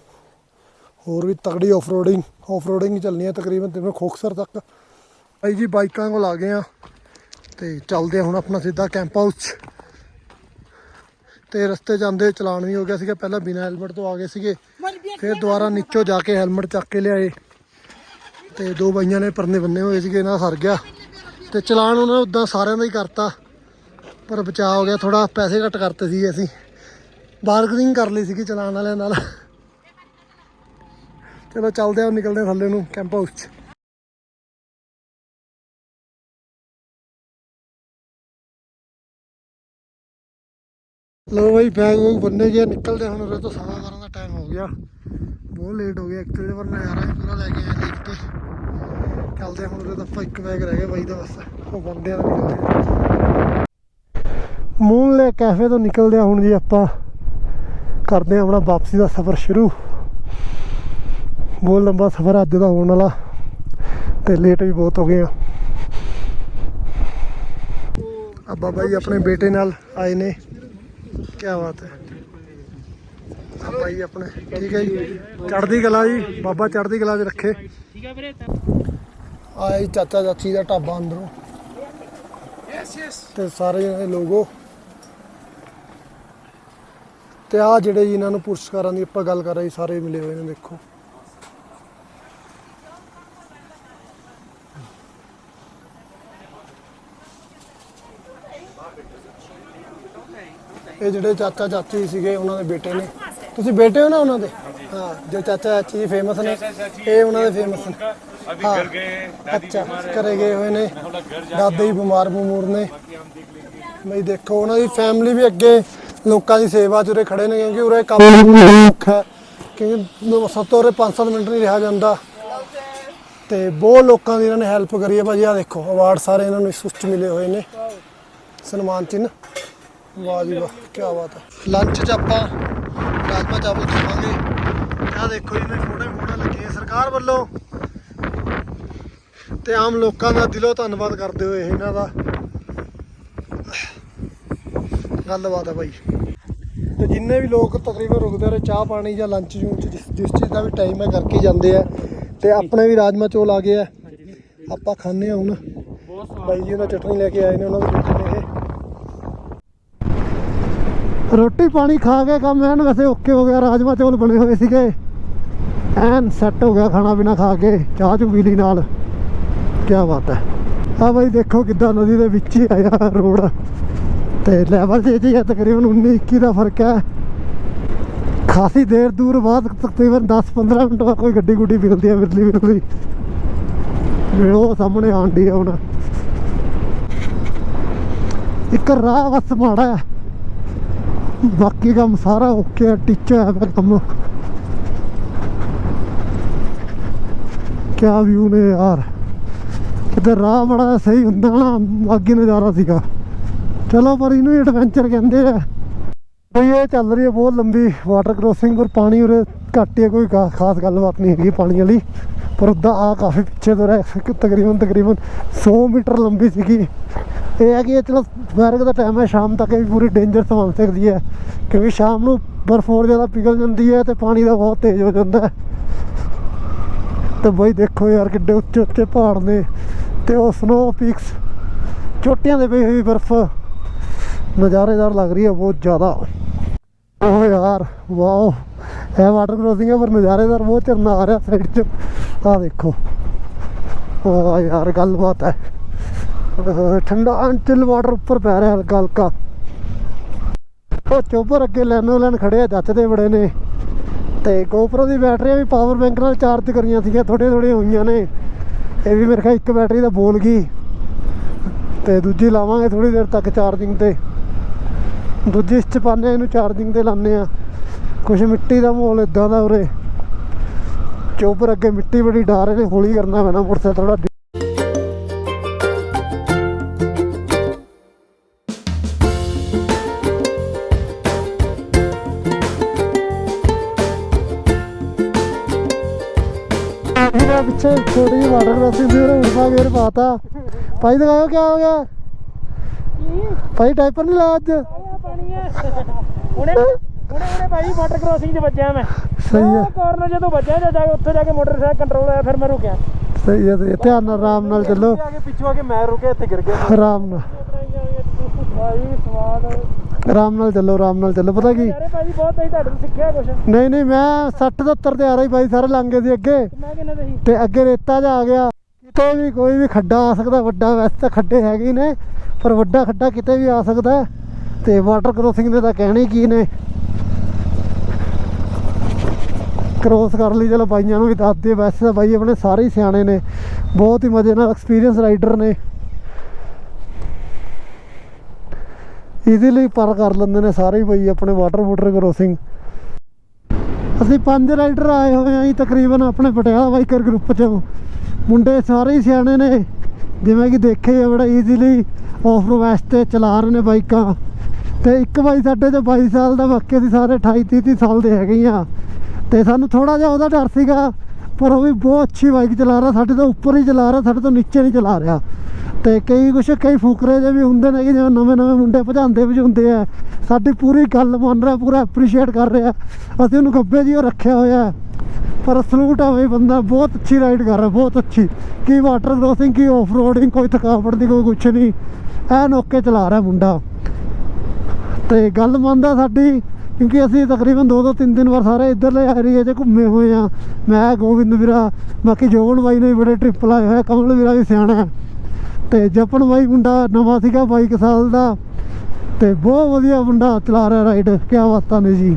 ਹੋਰ ਵੀ ਤਗੜੀ ਆਫਰੋਡਿੰਗ ਆਫਰੋਡਿੰਗ ਹੀ ਚੱਲਣੀ ਹੈ ਤਕਰੀਬਨ ਤੇ ਖੋਖਸਰ ਤੱਕ। ਭਾਈ ਜੀ ਬਾਈਕਾਂ ਕੋਲ ਆ ਗਏ ਆ ਤੇ ਚੱਲਦੇ ਆ ਹੁਣ ਆਪਣਾ ਸਿੱਧਾ ਕੈਂਪ ਹਾਊਸ। ਤੇ ਰਸਤੇ ਜਾਂਦੇ ਚਲਾਨ ਵੀ ਹੋ ਗਿਆ ਸੀਗਾ। ਪਹਿਲਾਂ ਬਿਨਾਂ ਹੈਲਮਟ ਤੋਂ ਆ ਗਏ ਸੀਗੇ। ਫਿਰ ਦੁਬਾਰਾ ਨੀਚੋਂ ਜਾ ਕੇ ਹੈਲਮਟ ਚੱਕ ਕੇ ਲਿਆਏ। ਤੇ ਦੋ ਬਾਈਆਂ ਨੇ ਪਰਨੇ ਬੰਨੇ ਹੋਏ ਸੀਗੇ, ਇਹਨਾਂ ਦਾ ਸਰ ਗਿਆ। ਤੇ ਚਲਾਨ ਉਹਨਾਂ ਨੇ ਉਦਾਂ ਸਾਰਿਆਂ ਦਾ ਹੀ ਕਰਤਾ, ਪਰ ਬਚਾਅ ਹੋ ਗਿਆ ਥੋੜਾ ਪੈਸੇ ਘੱਟ ਕਰਤੇ ਸੀਗੇ ਅਸੀਂ। ਬਾਰਗਨਿੰਗ ਕਰ ਲਈ ਸੀਗੀ ਚਲਾਨ ਵਾਲਿਆਂ ਨਾਲ। ਚਲੋ ਚੱਲਦੇ ਆ ਨਿਕਲਦੇ ਥੱਲੇ ਨੂੰ, ਕੈਂਪ ਹਾਊਸ 'ਚ। ਲੋ ਬਈ ਬੈਗ ਵੂਗ ਬੰਨੇ ਗਿਆ ਨਿਕਲਦੇ ਹੁਣ ਉਰੇ ਤੋਂ ਸਵਾ ਬਾਰਾਂ ਦਾ ਟਾਈਮ ਹੋ ਗਿਆ। ਬਹੁਤ ਲੇਟ ਹੋ ਗਿਆ ਐਕਚੁਅਲੀ ਪਰ ਨਜ਼ਾਰਾ ਪੂਰਾ ਲੈ ਕੇ ਆਇਆ ਦੇਖ ਕੇ ਚੱਲਦੇ ਹੁਣ ਉਰੇ ਤਾਂ ਆਪਾਂ ਇੱਕ ਬੈਗ ਰਹਿ ਗਿਆ ਬਾਈ ਦਾ ਬਸ। ਉਹ ਬੰਦੇ ਆ ਨਿਕਲਦੇ। ਮੂਨ ਲੈ ਕੈਫੇ ਤੋਂ ਨਿਕਲਦੇ ਆ ਹੁਣ ਜੀ ਆਪਾਂ। ਕਰਦੇ ਆ ਆਪਣਾ ਵਾਪਸੀ ਦਾ ਸਫ਼ਰ ਸ਼ੁਰੂ। ਬਹੁਤ ਲੰਬਾ ਸਫ਼ਰ ਅੱਜ ਦਾ ਹੋਣ ਵਾਲਾ। ਤੇ ਲੇਟ ਵੀ ਬਹੁਤ ਹੋ ਗਏ ਆ। ਆ ਬਾਬਾ ਆਪਣੇ ਬੇਟੇ ਨਾਲ ਆਏ ਨੇ। ਕੀ ਬਾਤ ਹੈ। ਬਾਬਾ ਜੀ ਆਪਣੇ, ਠੀਕ ਹੈ ਜੀ। ਚੜ੍ਹਦੀ ਕਲਾ ਜੀ, ਬਾਬਾ ਚੜ੍ਹਦੀ ਕਲਾ 'ਚ ਰੱਖੇ। ਠੀਕ ਹੈ ਵੀਰੇ ਆਇਆ ਜੀ ਚਾਚਾ ਚਾਚੀ ਦਾ ਢਾਬਾ ਅੰਦਰੋਂ। ਯੈਸ ਯੈਸ ਤੇ ਸਾਰੇ ਜਣੇ ਲੋਗੋ। ਤੇ ਆ ਜਿਹੜੇ ਜੀ ਇਹਨਾਂ ਨੂੰ ਪੁਰਸਕਾਰਾਂ ਦੀ ਆਪਾਂ ਗੱਲ ਕਰ ਰਹੇ, ਸਾਰੇ ਮਿਲੇ ਹੋਏ ਨੇ, ਦੇਖੋ। ਇਹ ਜਿਹੜੇ ਚਾਚਾ ਚਾਚੀ ਸੀਗੇ ਉਹਨਾਂ ਦੇ ਬੇਟੇ ਨੇ। ਤੁਸੀਂ ਬੇਟੇ ਹੋ ਨਾ ਉਹਨਾਂ ਦੇ? ਹਾਂ ਜੋ ਚਾਚਾ ਚਾਚੀ ਜੀ ਫੇਮਸ ਨੇ ਇਹ ਉਹਨਾਂ ਦੇ ਫੇਮਸ ਨੇ। ਅਭੀ ਘਰ ਗਏ ਅੱਛਾ ਕਰੇ ਗਏ ਹੋਏ ਨੇ। ਦਾਦਾ ਹੀ ਬਿਮਾਰ ਬਮੂਰ ਨੇ। ਬਈ ਦੇਖੋ ਉਹਨਾਂ ਦੀ ਫੈਮਿਲੀ ਵੀ ਅੱਗੇ ਲੋਕਾਂ ਦੀ ਸੇਵਾ 'ਚ ਉਰੇ ਖੜੇ ਨੇ ਕਿਉਂਕਿ ਉਰੇ ਕੰਮ ਔਖਾ ਕਿਉਂਕਿ ਸੱਤੋਂ ਉਰੇ 5-7 ਮਿੰਟ ਨਹੀਂ ਰਿਹਾ ਜਾਂਦਾ। ਤੇ ਬਹੁਤ ਲੋਕਾਂ ਦੀ ਇਹਨਾਂ ਨੇ ਹੈਲਪ ਕਰੀ ਹੈ। ਭਾਜੀ ਆ ਦੇਖੋ ਅਵਾਰਡ ਸਾਰੇ ਇਹਨਾਂ ਨੂੰ ਇਸ ਮਿਲੇ ਹੋਏ ਨੇ। ਸਨਮਾਨ ਚਿੰਨ੍ਹ। ਵਾਹ ਜੀ ਵਾਹ ਕੀ ਬਾਤ ਹੈ। ਲੰਚ 'ਚ ਆਪਾਂ ਰਾਜਮਾ ਚਾਵਲ ਖਾਵਾਂਗੇ। ਆਹ ਦੇਖੋ ਜੀ ਨੇ ਫੋਟੋ ਫੋਟੋ ਲੱਗੀਆਂ ਸਰਕਾਰ ਵੱਲੋਂ। ਤੇ ਆਮ ਲੋਕਾਂ ਦਾ ਦਿਲੋਂ ਧੰਨਵਾਦ ਕਰਦੇ ਹੋਏ ਇਹਨਾਂ ਦਾ। ਗੱਲਬਾਤ ਹੈ ਭਾਈ ਤੇ ਜਿੰਨੇ ਵੀ ਲੋਕ ਤਕਰੀਬਨ ਰੁਕਦੇ ਰਹੇ ਚਾਹ ਪਾਣੀ ਜਾਂ ਲੰਚ ਜੂਨ ਜਿਸ ਜਿਸ ਚੀਜ਼ ਦਾ ਵੀ ਟਾਈਮ ਹੈ ਕਰਕੇ ਜਾਂਦੇ ਆ। ਤੇ ਆਪਣੇ ਵੀ ਰਾਜਮਾ ਚੋਲ ਆ ਗਏ ਆ। ਆਪਾਂ ਖਾਣੇ ਆ ਹੁਣ। ਬਹੁਤ ਸਵਾਦ। ਬਾਈ ਜੀ ਉਹਨਾਂ ਚਟਨੀ ਲੈ ਕੇ ਆਏ ਨੇ ਉਹਨਾਂ ਦੇ ਬੇਟੇ ਨੇ ਇਹ ਰੋਟੀ ਪਾਣੀ ਖਾ ਕੇ ਕੰਮ ਐਨ ਵੈਸੇ ਓਕੇ ਹੋ ਗਿਆ, ਰਾਜਮਾ ਚੌਲ ਬਣੇ ਹੋਏ ਸੀਗੇ। ਐਨ ਸੈੱਟ ਹੋ ਗਿਆ ਖਾਣਾ ਪੀਣਾ ਖਾ ਕੇ, ਚਾਹ ਚੁ ਪੀਲੀ ਨਾਲ। ਕੀ ਬਾਤ ਹੈ ਆ ਬਾਈ ਦੇਖੋ ਕਿੱਦਾਂ ਨਦੀ ਦੇ ਵਿੱਚ ਹੀ ਆਇਆ ਰੋਡ। ਤੇ ਲੈਵਲ ਜੇ ਜੀ ਤਕਰੀਬਨ 19 21 ਦਾ ਫ਼ਰਕ ਹੈ ਖਾਸੀ ਦੇਰ ਦੂਰ ਬਾਅਦ ਤਕਰੀਬਨ 10 15 ਮਿੰਟ ਬਾਅਦ ਕੋਈ ਗੱਡੀ ਗੁੱਡੀ ਮਿਲਦੀ ਹੈ ਮਿਲਦੀ ਮਿਲਦੀ। ਜਿਵੇਂ ਉਹ ਸਾਹਮਣੇ ਆਂਡੀ ਆ ਹੁਣ। ਇੱਕ ਰਾਹ ਵਸ ਮਾੜਾ ਹੈ ਬਾਕੀ ਕੰਮ ਸਾਰਾ ਓਕੇ ਹੈ ਟੀਚਰ ਹੈ ਕੰਮ। ਕਿਆ ਵਿਊ ਨੇ ਯਾਰ। ਤੇ ਰਾਹ ਬੜਾ ਸਹੀ ਹੁੰਦਾ ਨਾ, ਅੱਗੇ ਨਜ਼ਾਰਾ ਸੀਗਾ। ਚਲੋ ਪਰ ਇਹਨੂੰ ਐਡਵੈਂਚਰ ਕਹਿੰਦੇ ਆ। ਬਈ ਇਹ ਚੱਲ ਰਹੀ ਹੈ ਬਹੁਤ ਲੰਬੀ ਵਾਟਰ ਕ੍ਰੋਸਿੰਗ ਪਰ ਪਾਣੀ ਉਰੇ ਘੱਟ ਹੀ ਹੈ, ਕੋਈ ਖਾਸ ਗੱਲਬਾਤ ਨਹੀਂ ਹੈਗੀ ਪਾਣੀ ਵਾਲੀ। ਪਰ ਉੱਦਾਂ ਆ ਕਾਫੀ ਪਿੱਛੇ ਤੋਂ ਰਹਿ ਤਕਰੀਬਨ ਤਕਰੀਬਨ 100 ਮੀਟਰ ਲੰਬੀ ਸੀਗੀ। ਇਹ ਹੈ ਕਿ ਇਹ ਚਲੋ ਦੁਪਹਿਰ ਦਾ ਟਾਈਮ ਹੈ, ਸ਼ਾਮ ਤੱਕ ਇਹ ਵੀ ਪੂਰੀ ਡੇਂਜਰ ਬਣ ਸਕਦੀ ਹੈ। ਕਿਉਂਕਿ ਸ਼ਾਮ ਨੂੰ ਬਰਫ਼ ਹੋਰ ਜ਼ਿਆਦਾ ਪਿਘਲ ਜਾਂਦੀ ਹੈ ਤੇ ਪਾਣੀ ਦਾ ਬਹੁਤ ਤੇਜ਼ ਹੋ ਜਾਂਦਾ ਹੈ। ਤੇ ਬਈ ਦੇਖੋ ਯਾਰ ਕਿੱਡੇ ਉੱਚੇ ਉੱਚੇ ਪਹਾੜ ਨੇ ਤੇ ਉਹ ਸਨੋ ਪੀਕਸ ਚੋਟੀਆਂ ਦੇ ਪਈ ਹੋਈ ਬਰਫ਼। ਨਜ਼ਾਰੇਦਾਰ ਲੱਗ ਰਹੀ ਹੈ ਬਹੁਤ ਜ਼ਿਆਦਾ। ਓ ਯਾਰ, ਵਾਓ। ਇਹ ਵਾਟਰ ਕ੍ਰੋਸਿੰਗ ਹੈ ਪਰ ਨਜ਼ਾਰੇਦਾਰ ਬਹੁਤ ਝਰਨਾ ਆ ਰਿਹਾ ਸਾਈਡ 'ਚ। ਆ ਦੇਖੋ। ਓ ਯਾਰ, ਗੱਲਬਾਤ ਹੈ। ਠੰਡਾ ਅੰਚਲ ਵਾਟਰ ਉੱਪਰ ਪੈ ਰਿਹਾ ਹਲਕਾ ਹਲਕਾ। ਉਹ ਚੋਬਰ ਅੱਗੇ ਲੈਨੋ ਲੈਣ ਖੜੇ ਆ ਜੱਚਦੇ ਬੜੇ ਨੇ। ਤੇ GoPro ਦੀ ਬੈਟਰੀਆਂ ਵੀ ਪਾਵਰ ਬੈਂਕ ਨਾਲ ਚਾਰਜ ਕਰੀਆਂ ਸੀਗੀਆਂ ਥੋੜ੍ਹੀਆਂ ਥੋੜ੍ਹੀਆਂ ਹੋਈਆਂ ਨੇ। ਇਹ ਵੀ ਮੇਰੇ ਖਿਆਲ ਇੱਕ ਬੈਟਰੀ ਦਾ ਬੋਲ ਗਈ। ਤੇ ਦੂਜੀ ਲਾਵਾਂਗੇ ਥੋੜੀ ਦੇਰ ਤੱਕ ਚਾਰਜਿੰਗ ਤੇ। ਦੂਜੀ ਇਸ ਚ ਪਾਉਂਦੇ ਇਹਨੂੰ ਚਾਰਜਿੰਗ ਤੇ ਲਾਉਂਦੇ ਆ। ਕੁਛ ਮਿੱਟੀ ਦਾ ਮਾਹੌਲ ਇਦਾਂ ਦਾ ਉਰੇ। ਚੋਪਰ ਅੱਗੇ ਮਿੱਟੀ ਬੜੀ ਡਾਰ ਰਹੇ ਹੌਲੀ ਕਰਨਾ ਪੈਣਾ ਮੋਟਰਸਾਈਕਲ ਥੋੜਾ ਇਹਦਾ ਪਿੱਛੇ ਛੋਟੀ ਜਿਹੀ ਵਾਟਰ ਕ੍ਰੋਸਿੰਗ ਸੀ ਉਹਨੇ ਉਲਟਾ ਗੇਰ ਪਾਤਾ। ਭਾਈ ਦਿਖਾਓ ਕੀ ਹੋ ਗਿਆ। ਭਾਈ ਟਾਈਪਰ ਨਹੀਂ ਲਾਇਆ ਅੱਜ? ਹੁਣੇ ਹੁਣੇ ਹੁਣੇ ਭਾਈ ਵਾਟਰ ਕ੍ਰੋਸਿੰਗ 'ਚ ਵੱਜਿਆ ਮੈਂ। ਸਹੀ ਹੈ ਕਾਰਨਰ ਜਦੋਂ ਵੱਜਿਆ ਜਾਂ ਜਾ ਕੇ ਉੱਥੇ ਜਾ ਕੇ ਮੋਟਰਸਾਈਕਲ ਕੰਟਰੋਲ ਹੋਇਆ ਫਿਰ ਮੈਂ ਰੁਕਿਆ। ਸਹੀ ਹੈ ਤੇ ਧਿਆਨ ਨਾਲ ਆਰਾਮ ਨਾਲ ਚੱਲੋ। ਆ ਕੇ ਪਿੱਛੋਂ ਆ ਕੇ ਮੈਂ ਰੁਕਿਆ ਇੱਥੇ ਗਿਰ ਗਿਆ। ਆਰਾਮ ਨਾਲ। ਭਾਈ ਸਵਾਦ ਆਰਾਮ ਨਾਲ ਚੱਲੋ ਆਰਾਮ ਨਾਲ ਚੱਲੋ। ਪਤਾ ਕੀ? ਯਾਰੇ ਭਾਜੀ ਬਹੁਤ ਹੀ ਤੁਹਾਡੇ ਤੋਂ ਸਿੱਖਿਆ ਕੁਛ। ਨਹੀਂ ਨਹੀਂ ਮੈਂ 60 70 ਤੇ ਆ ਰਹੀ ਸਾਰੇ ਲੰਘੇ ਸੀ ਅੱਗੇ। ਮੈਂ ਕਿੰਨੇ ਦੇ ਸੀ? ਤੇ ਅੱਗੇ ਰੇਤਾ ਜਾ ਆ ਗਿਆ। ਕਿਤੇ ਵੀ ਕੋਈ ਵੀ ਖੱਡਾ ਆ ਸਕਦਾ ਵੱਡਾ ਵੈਸੇ ਤਾਂ ਖੱਡੇ ਹੈਗੇ ਨੇ ਪਰ ਵੱਡਾ ਖੱਡਾ ਕਿਤੇ ਵੀ ਆ ਸਕਦਾ। ਹੈ। ਤੇ ਵਾਟਰ ਕ੍ਰੋਸਿੰਗ ਦੇ ਤਾਂ ਕਹਿਣੇ ਕੀ ਨੇ। ਕ੍ਰੋਸ ਕਰ ਲਈ, ਚਲੋ ਬਾਈਆਂ ਨੂੰ ਵੀ ਦੱਸਦੇ ਵੈਸੇ ਤਾਂ ਬਾਈ ਆਪਣੇ ਸਾਰੇ ਹੀ ਸਿਆਣੇ ਨੇ। ਬਹੁਤ ਹੀ ਮਜ਼ੇ ਨਾਲ ਐਕਸਪੀਰੀਅੰਸ ਰਾਈਡਰ ਨੇ। ਈਜ਼ੀਲੀ ਪਾਰ ਕਰ ਲੈਂਦੇ ਨੇ ਸਾਰੇ ਹੀ ਬਾਈ ਆਪਣੇ ਵਾਟਰ ਵਾਟਰ ਕ੍ਰੋਸਿੰਗ ਅਸੀਂ ਪੰਜ ਰਾਈਡਰ ਆਏ ਹੋਏ ਆਂ ਜੀ, ਤਕਰੀਬਨ ਆਪਣੇ ਪਟਿਆਲਾ ਬਾਈਕਰ ਗਰੁੱਪ ਚੋਂ। ਮੁੰਡੇ ਸਾਰੇ ਹੀ ਸਿਆਣੇ ਨੇ। ਜਿਵੇਂ ਕਿ ਦੇਖੇ ਆ ਬੜਾ ਈਜ਼ੀਲੀ ਆਫ ਰੋਡ ਤੇ ਚਲਾ ਰਹੇ ਨੇ ਬਾਈਕਾਂ। ਤੇ ਇੱਕ ਬਾਈ ਸਾਡੇ ਚ 22 ਸਾਲ ਦਾ ਬਾਕੀ ਅਸੀਂ ਸਾਰੇ 28 30 ਸਾਲ ਦੇ ਹੈਗੇ ਆ। ਤੇ ਸਾਨੂੰ ਥੋੜਾ ਜਿਹਾ ਉਹਦਾ ਡਰ ਸੀਗਾ, ਪਰ ਉਹ ਵੀ ਬਹੁਤ ਅੱਛੀ ਬਾਈਕ ਚਲਾ ਰਿਹਾ, ਸਾਡੇ ਤੋਂ ਉੱਪਰ ਹੀ ਚਲਾ ਰਿਹਾ, ਸਾਡੇ ਤੋਂ ਨੀਚੇ ਨਹੀਂ ਚਲਾ ਰਿਹਾ। ਤੇ ਕਈ ਕੁਛ, ਕਈ ਫੁਕਰੇ ਜਿਹੇ ਵੀ ਹੁੰਦੇ ਨੇ ਕਿ ਜਿਵੇਂ ਨਵੇਂ ਨਵੇਂ ਮੁੰਡੇ ਭਜਾਉਂਦੇ ਭਜਾਉਂਦੇ ਆ। ਸਾਡੀ ਪੂਰੀ ਗੱਲ ਮੰਨ ਰਿਹਾ, ਪੂਰਾ ਐਪਰੀਸ਼ੀਏਟ ਕਰ ਰਿਹਾ। ਅਸੀਂ ਉਹਨੂੰ ਗੱਬੇ ਜੀ ਉਹ ਰੱਖਿਆ ਹੋਇਆ। ਪਰ ਸਲੂਟ ਆ ਬਈ ਬੰਦਾ, ਬਹੁਤ ਅੱਛੀ ਰਾਈਡ ਕਰ ਰਿਹਾ, ਬਹੁਤ ਅੱਛੀ। ਕੀ ਵਾਟਰ ਕ੍ਰੋਸਿੰਗ ਕੀ ਆਫ ਰੋਡਿੰਗ ਕੋਈ ਥਕਾਵਟ ਦੀ ਕੋਈ ਕੁਛ ਨਹੀਂ ਐਨ ਓਕੇ ਚਲਾ ਰਿਹਾ ਮੁੰਡਾ। ਤੇ ਗੱਲ ਮੰਨਦਾ ਸਾਡੀ, ਕਿਉਂਕਿ ਅਸੀਂ ਤਕਰੀਬਨ ਦੋ ਦੋ ਤਿੰਨ ਤਿੰਨ ਵਾਰ ਸਾਰੇ ਇੱਧਰਲੇ ਏਰੀਏ 'ਚ ਘੁੰਮੇ ਹੋਏ ਆ ਮੈਂ, ਗੋਬਿੰਦ ਵੀਰਾ, ਬਾਕੀ ਜੋਗਨ ਬਾਈ ਨੇ ਵੀ ਬੜੇ ਟ੍ਰਿਪ ਲਾਏ ਹੋਇਆ ਕਮਲ ਵੀਰਾ ਵੀ ਸਿਆਣਾ ਹੈ। ਤੇ ਜਪਨ ਬਾਈ ਮੁੰਡਾ ਨਵਾਂ ਸੀਗਾ 22 ਸਾਲ ਦਾ, ਤੇ ਬਹੁਤ ਵਧੀਆ ਮੁੰਡਾ ਚਲਾ ਰਿਹਾ ਰਾਈਡ ਕਿਆ ਵਾਸਤਾ ਨੇ ਜੀ।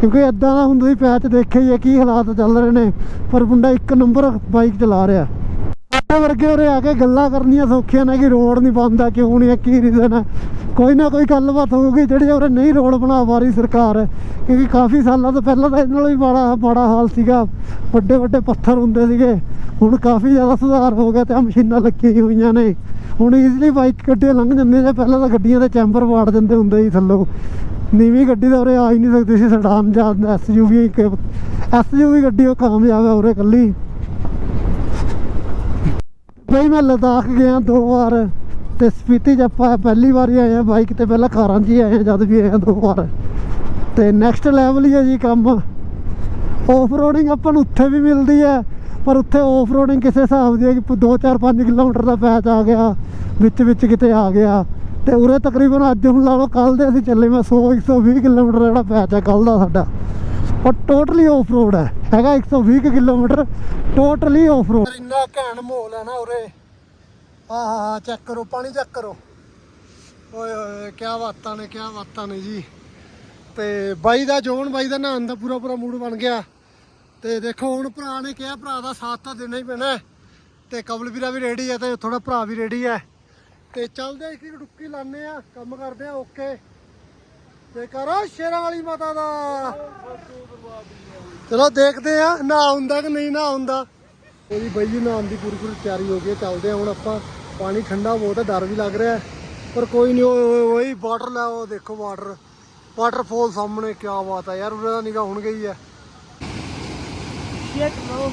ਕਿਉਂਕਿ ਇਦਾਂ ਦਾ ਹੁੰਦਾ ਸੀ ਪੈਚ ਦੇਖੇ ਹੀ ਆ ਕੀ ਹਾਲਾਤ ਚੱਲ ਰਹੇ ਨੇ, ਪਰ ਮੁੰਡਾ ਇੱਕ ਨੰਬਰ ਬਾਈਕ ਚਲਾ ਰਿਹਾ। ਵਰਗੇ ਉਰੇ ਆ ਕੇ ਗੱਲਾਂ ਕਰਨੀਆਂ ਸੌਖੀਆਂ ਨੇ ਕਿ ਰੋਡ ਨਹੀਂ ਬਣਦਾ ਕਿਉਂ ਨਹੀਂ ਕੀ ਰੀਜ਼ਨ ਹੈ ਕੋਈ ਨਾ ਕੋਈ ਗੱਲਬਾਤ ਹੋਊਗੀ, ਜਿਹੜੀ ਉਰੇ ਨਹੀਂ ਰੋਡ ਬਣਾ ਪਾ ਰਹੀ ਸਰਕਾਰ। ਕਿਉਂਕਿ ਕਾਫੀ ਸਾਲਾਂ ਤੋਂ ਪਹਿਲਾਂ ਤਾਂ ਇਹਨਾਂ ਨਾਲੋਂ ਵੀ ਬੜਾ ਮਾੜਾ ਹਾਲ ਸੀਗਾ। ਵੱਡੇ ਵੱਡੇ ਪੱਥਰ ਹੁੰਦੇ ਸੀਗੇ। ਹੁਣ ਕਾਫੀ ਜ਼ਿਆਦਾ ਸੁਧਾਰ ਹੋ ਗਿਆ ਤੇ ਆ ਮਸ਼ੀਨਾਂ ਲੱਗੀਆਂ ਹੋਈਆਂ ਨੇ। ਹੁਣ ਈਜ਼ੀਲੀ ਬਾਈਕ ਗੱਡੀਆਂ ਲੰਘ ਜਾਂਦੀਆਂ ਨੇ। ਪਹਿਲਾਂ ਤਾਂ ਗੱਡੀਆਂ ਦੇ ਚੈਂਬਰ ਵਾੜ ਜਾਂਦੇ ਹੁੰਦੇ ਸੀ ਥੱਲੋਂ। ਨੀਵੀਂ ਗੱਡੀ ਤਾਂ ਉਰੇ ਆ ਹੀ ਨਹੀਂ ਸਕਦੀ ਸੀ, ਸਡਾਨ ਜਾਂ ਐਸਯੂਵੀ ਇੱਕ ਐਸਯੂਵੀ ਗੱਡੀ ਉਹ ਕਾਮਯਾਬ ਹੈ ਉਰੇ ਇਕੱਲੀ। ਬਈ ਮੈਂ ਲਦਾਖ ਗਿਆ ਦੋ ਵਾਰ ਤੇ ਸਪੀਤੀ ਚ ਆਪਾਂ ਪਹਿਲੀ ਵਾਰੀ ਆਏ ਆ ਬਾਈਕ ਤੇ ਪਹਿਲਾਂ ਕਾਰਾਂ 'ਚ ਹੀ ਆਏ ਆ ਜਦ ਵੀ ਆਏ ਆ ਦੋ ਵਾਰ। ਤੇ ਨੈਕਸਟ ਲੈਵਲ ਹੀ ਹੈ ਜੀ ਕੰਮ। ਆਫ ਰੋਡਿੰਗ ਆਪਾਂ ਨੂੰ ਉੱਥੇ ਵੀ ਮਿਲਦੀ ਹੈ, ਪਰ ਉੱਥੇ ਆਫ ਰੋਡਿੰਗ ਕਿਸੇ ਹਿਸਾਬ ਦੀ ਹੈ ਕਿ 2 4 5 ਕਿਲੋਮੀਟਰ ਦਾ ਪੈਚ ਆ ਗਿਆ, ਵਿੱਚ ਵਿੱਚ ਕਿਤੇ ਆ ਗਿਆ। ਤੇ ਉਰੇ ਤਕਰੀਬਨ ਅੱਜ ਹੁਣ ਲਾ ਲਓ ਕੱਲ ਦੇ ਅਸੀਂ ਚੱਲੇ ਮੈਂ 100 120 ਕਿਲੋਮੀਟਰ ਜਿਹੜਾ ਪੈਚ ਹੈ ਕੱਲ ਦਾ ਸਾਡਾ। ਉਹ ਟੋਟਲੀ ਆਫ ਰੋਡ ਹੈ। ਹੈਗਾ 120 ਕਿਲੋਮੀਟਰ ਟੋਟਲੀ ਆਫ ਰੋਡ ਇੰਨਾ ਘੈਂਟ ਮਾਹੌਲ ਹੈ ਨਾ ਉਰੇ। ਆਹ ਚੈੱਕ ਕਰੋ, ਪਾਣੀ ਚੈੱਕ ਕਰੋ। ਓਏ ਓਏ ਕੀ ਬਾਤਾਂ ਨੇ ਕੀ ਬਾਤਾਂ ਨੇ ਜੀ। ਤੇ ਬਾਈ ਦਾ ਜੋਨ, ਬਾਈ ਦਾ ਨਹਾਉਣ ਦਾ ਪੂਰਾ ਪੂਰਾ ਮੂਡ ਬਣ ਗਿਆ। ਤੇ ਦੇਖੋ ਹੁਣ ਭਰਾ ਨੇ ਕਿਹਾ, ਭਰਾ ਦਾ ਸਾਥ ਤਾਂ ਦੇਣਾ ਹੀ ਪੈਣਾ ਤੇ ਕਬਲ ਵੀਰਾ ਵੀ ਰੈਡੀ ਹੈ ਤੇ ਥੋੜਾ ਭਰਾ ਵੀ ਰੈਡੀ ਹੈ। ਤੇ ਚੱਲਦੇ ਇੱਕ ਇੱਕ ਡੁੱਕੀ ਲਾਣੇ ਆ ਕੰਮ ਕਰਦੇ ਆ ਓਕੇ ਤੇ ਕਰੋ ਸ਼ੇਰਾਂ ਵਾਲੀ ਮਾਤਾ ਦਾ ਚਲੋ ਦੇਖਦੇ ਆ ਨਾ ਹੁੰਦਾ ਕਿ ਨਹੀਂ ਨਾ ਹੁੰਦਾ ਉਹਦੀ ਬਾਈ ਜੀ ਨਹਾਉਣ ਦੀ ਪੂਰੀ ਪੂਰੀ ਤਿਆਰੀ ਹੋ ਗਈ ਹੈ। ਚੱਲਦੇ ਆ ਹੁਣ ਆਪਾਂ ਪਾਣੀ ਠੰਡਾ ਬਹੁਤ ਹੈ ਡਰ ਵੀ ਲੱਗ ਰਿਹਾ ਹੈ। ਪਰ ਕੋਈ ਨਹੀਂ ਓਏ ਓਏ ਓਏ ਵਾਟਰ ਲੈ ਉਹ ਦੇਖੋ ਵਾਟਰ ਵਾਟਰਫਾਲ ਸਾਹਮਣੇ ਕੀ ਬਾਤ ਹੈ ਯਾਰ ਉਹਦਾ ਨਿਗਾਹ ਹੁਣ ਗਈ ਹੈ ਸ਼ਿਟ ਨੋ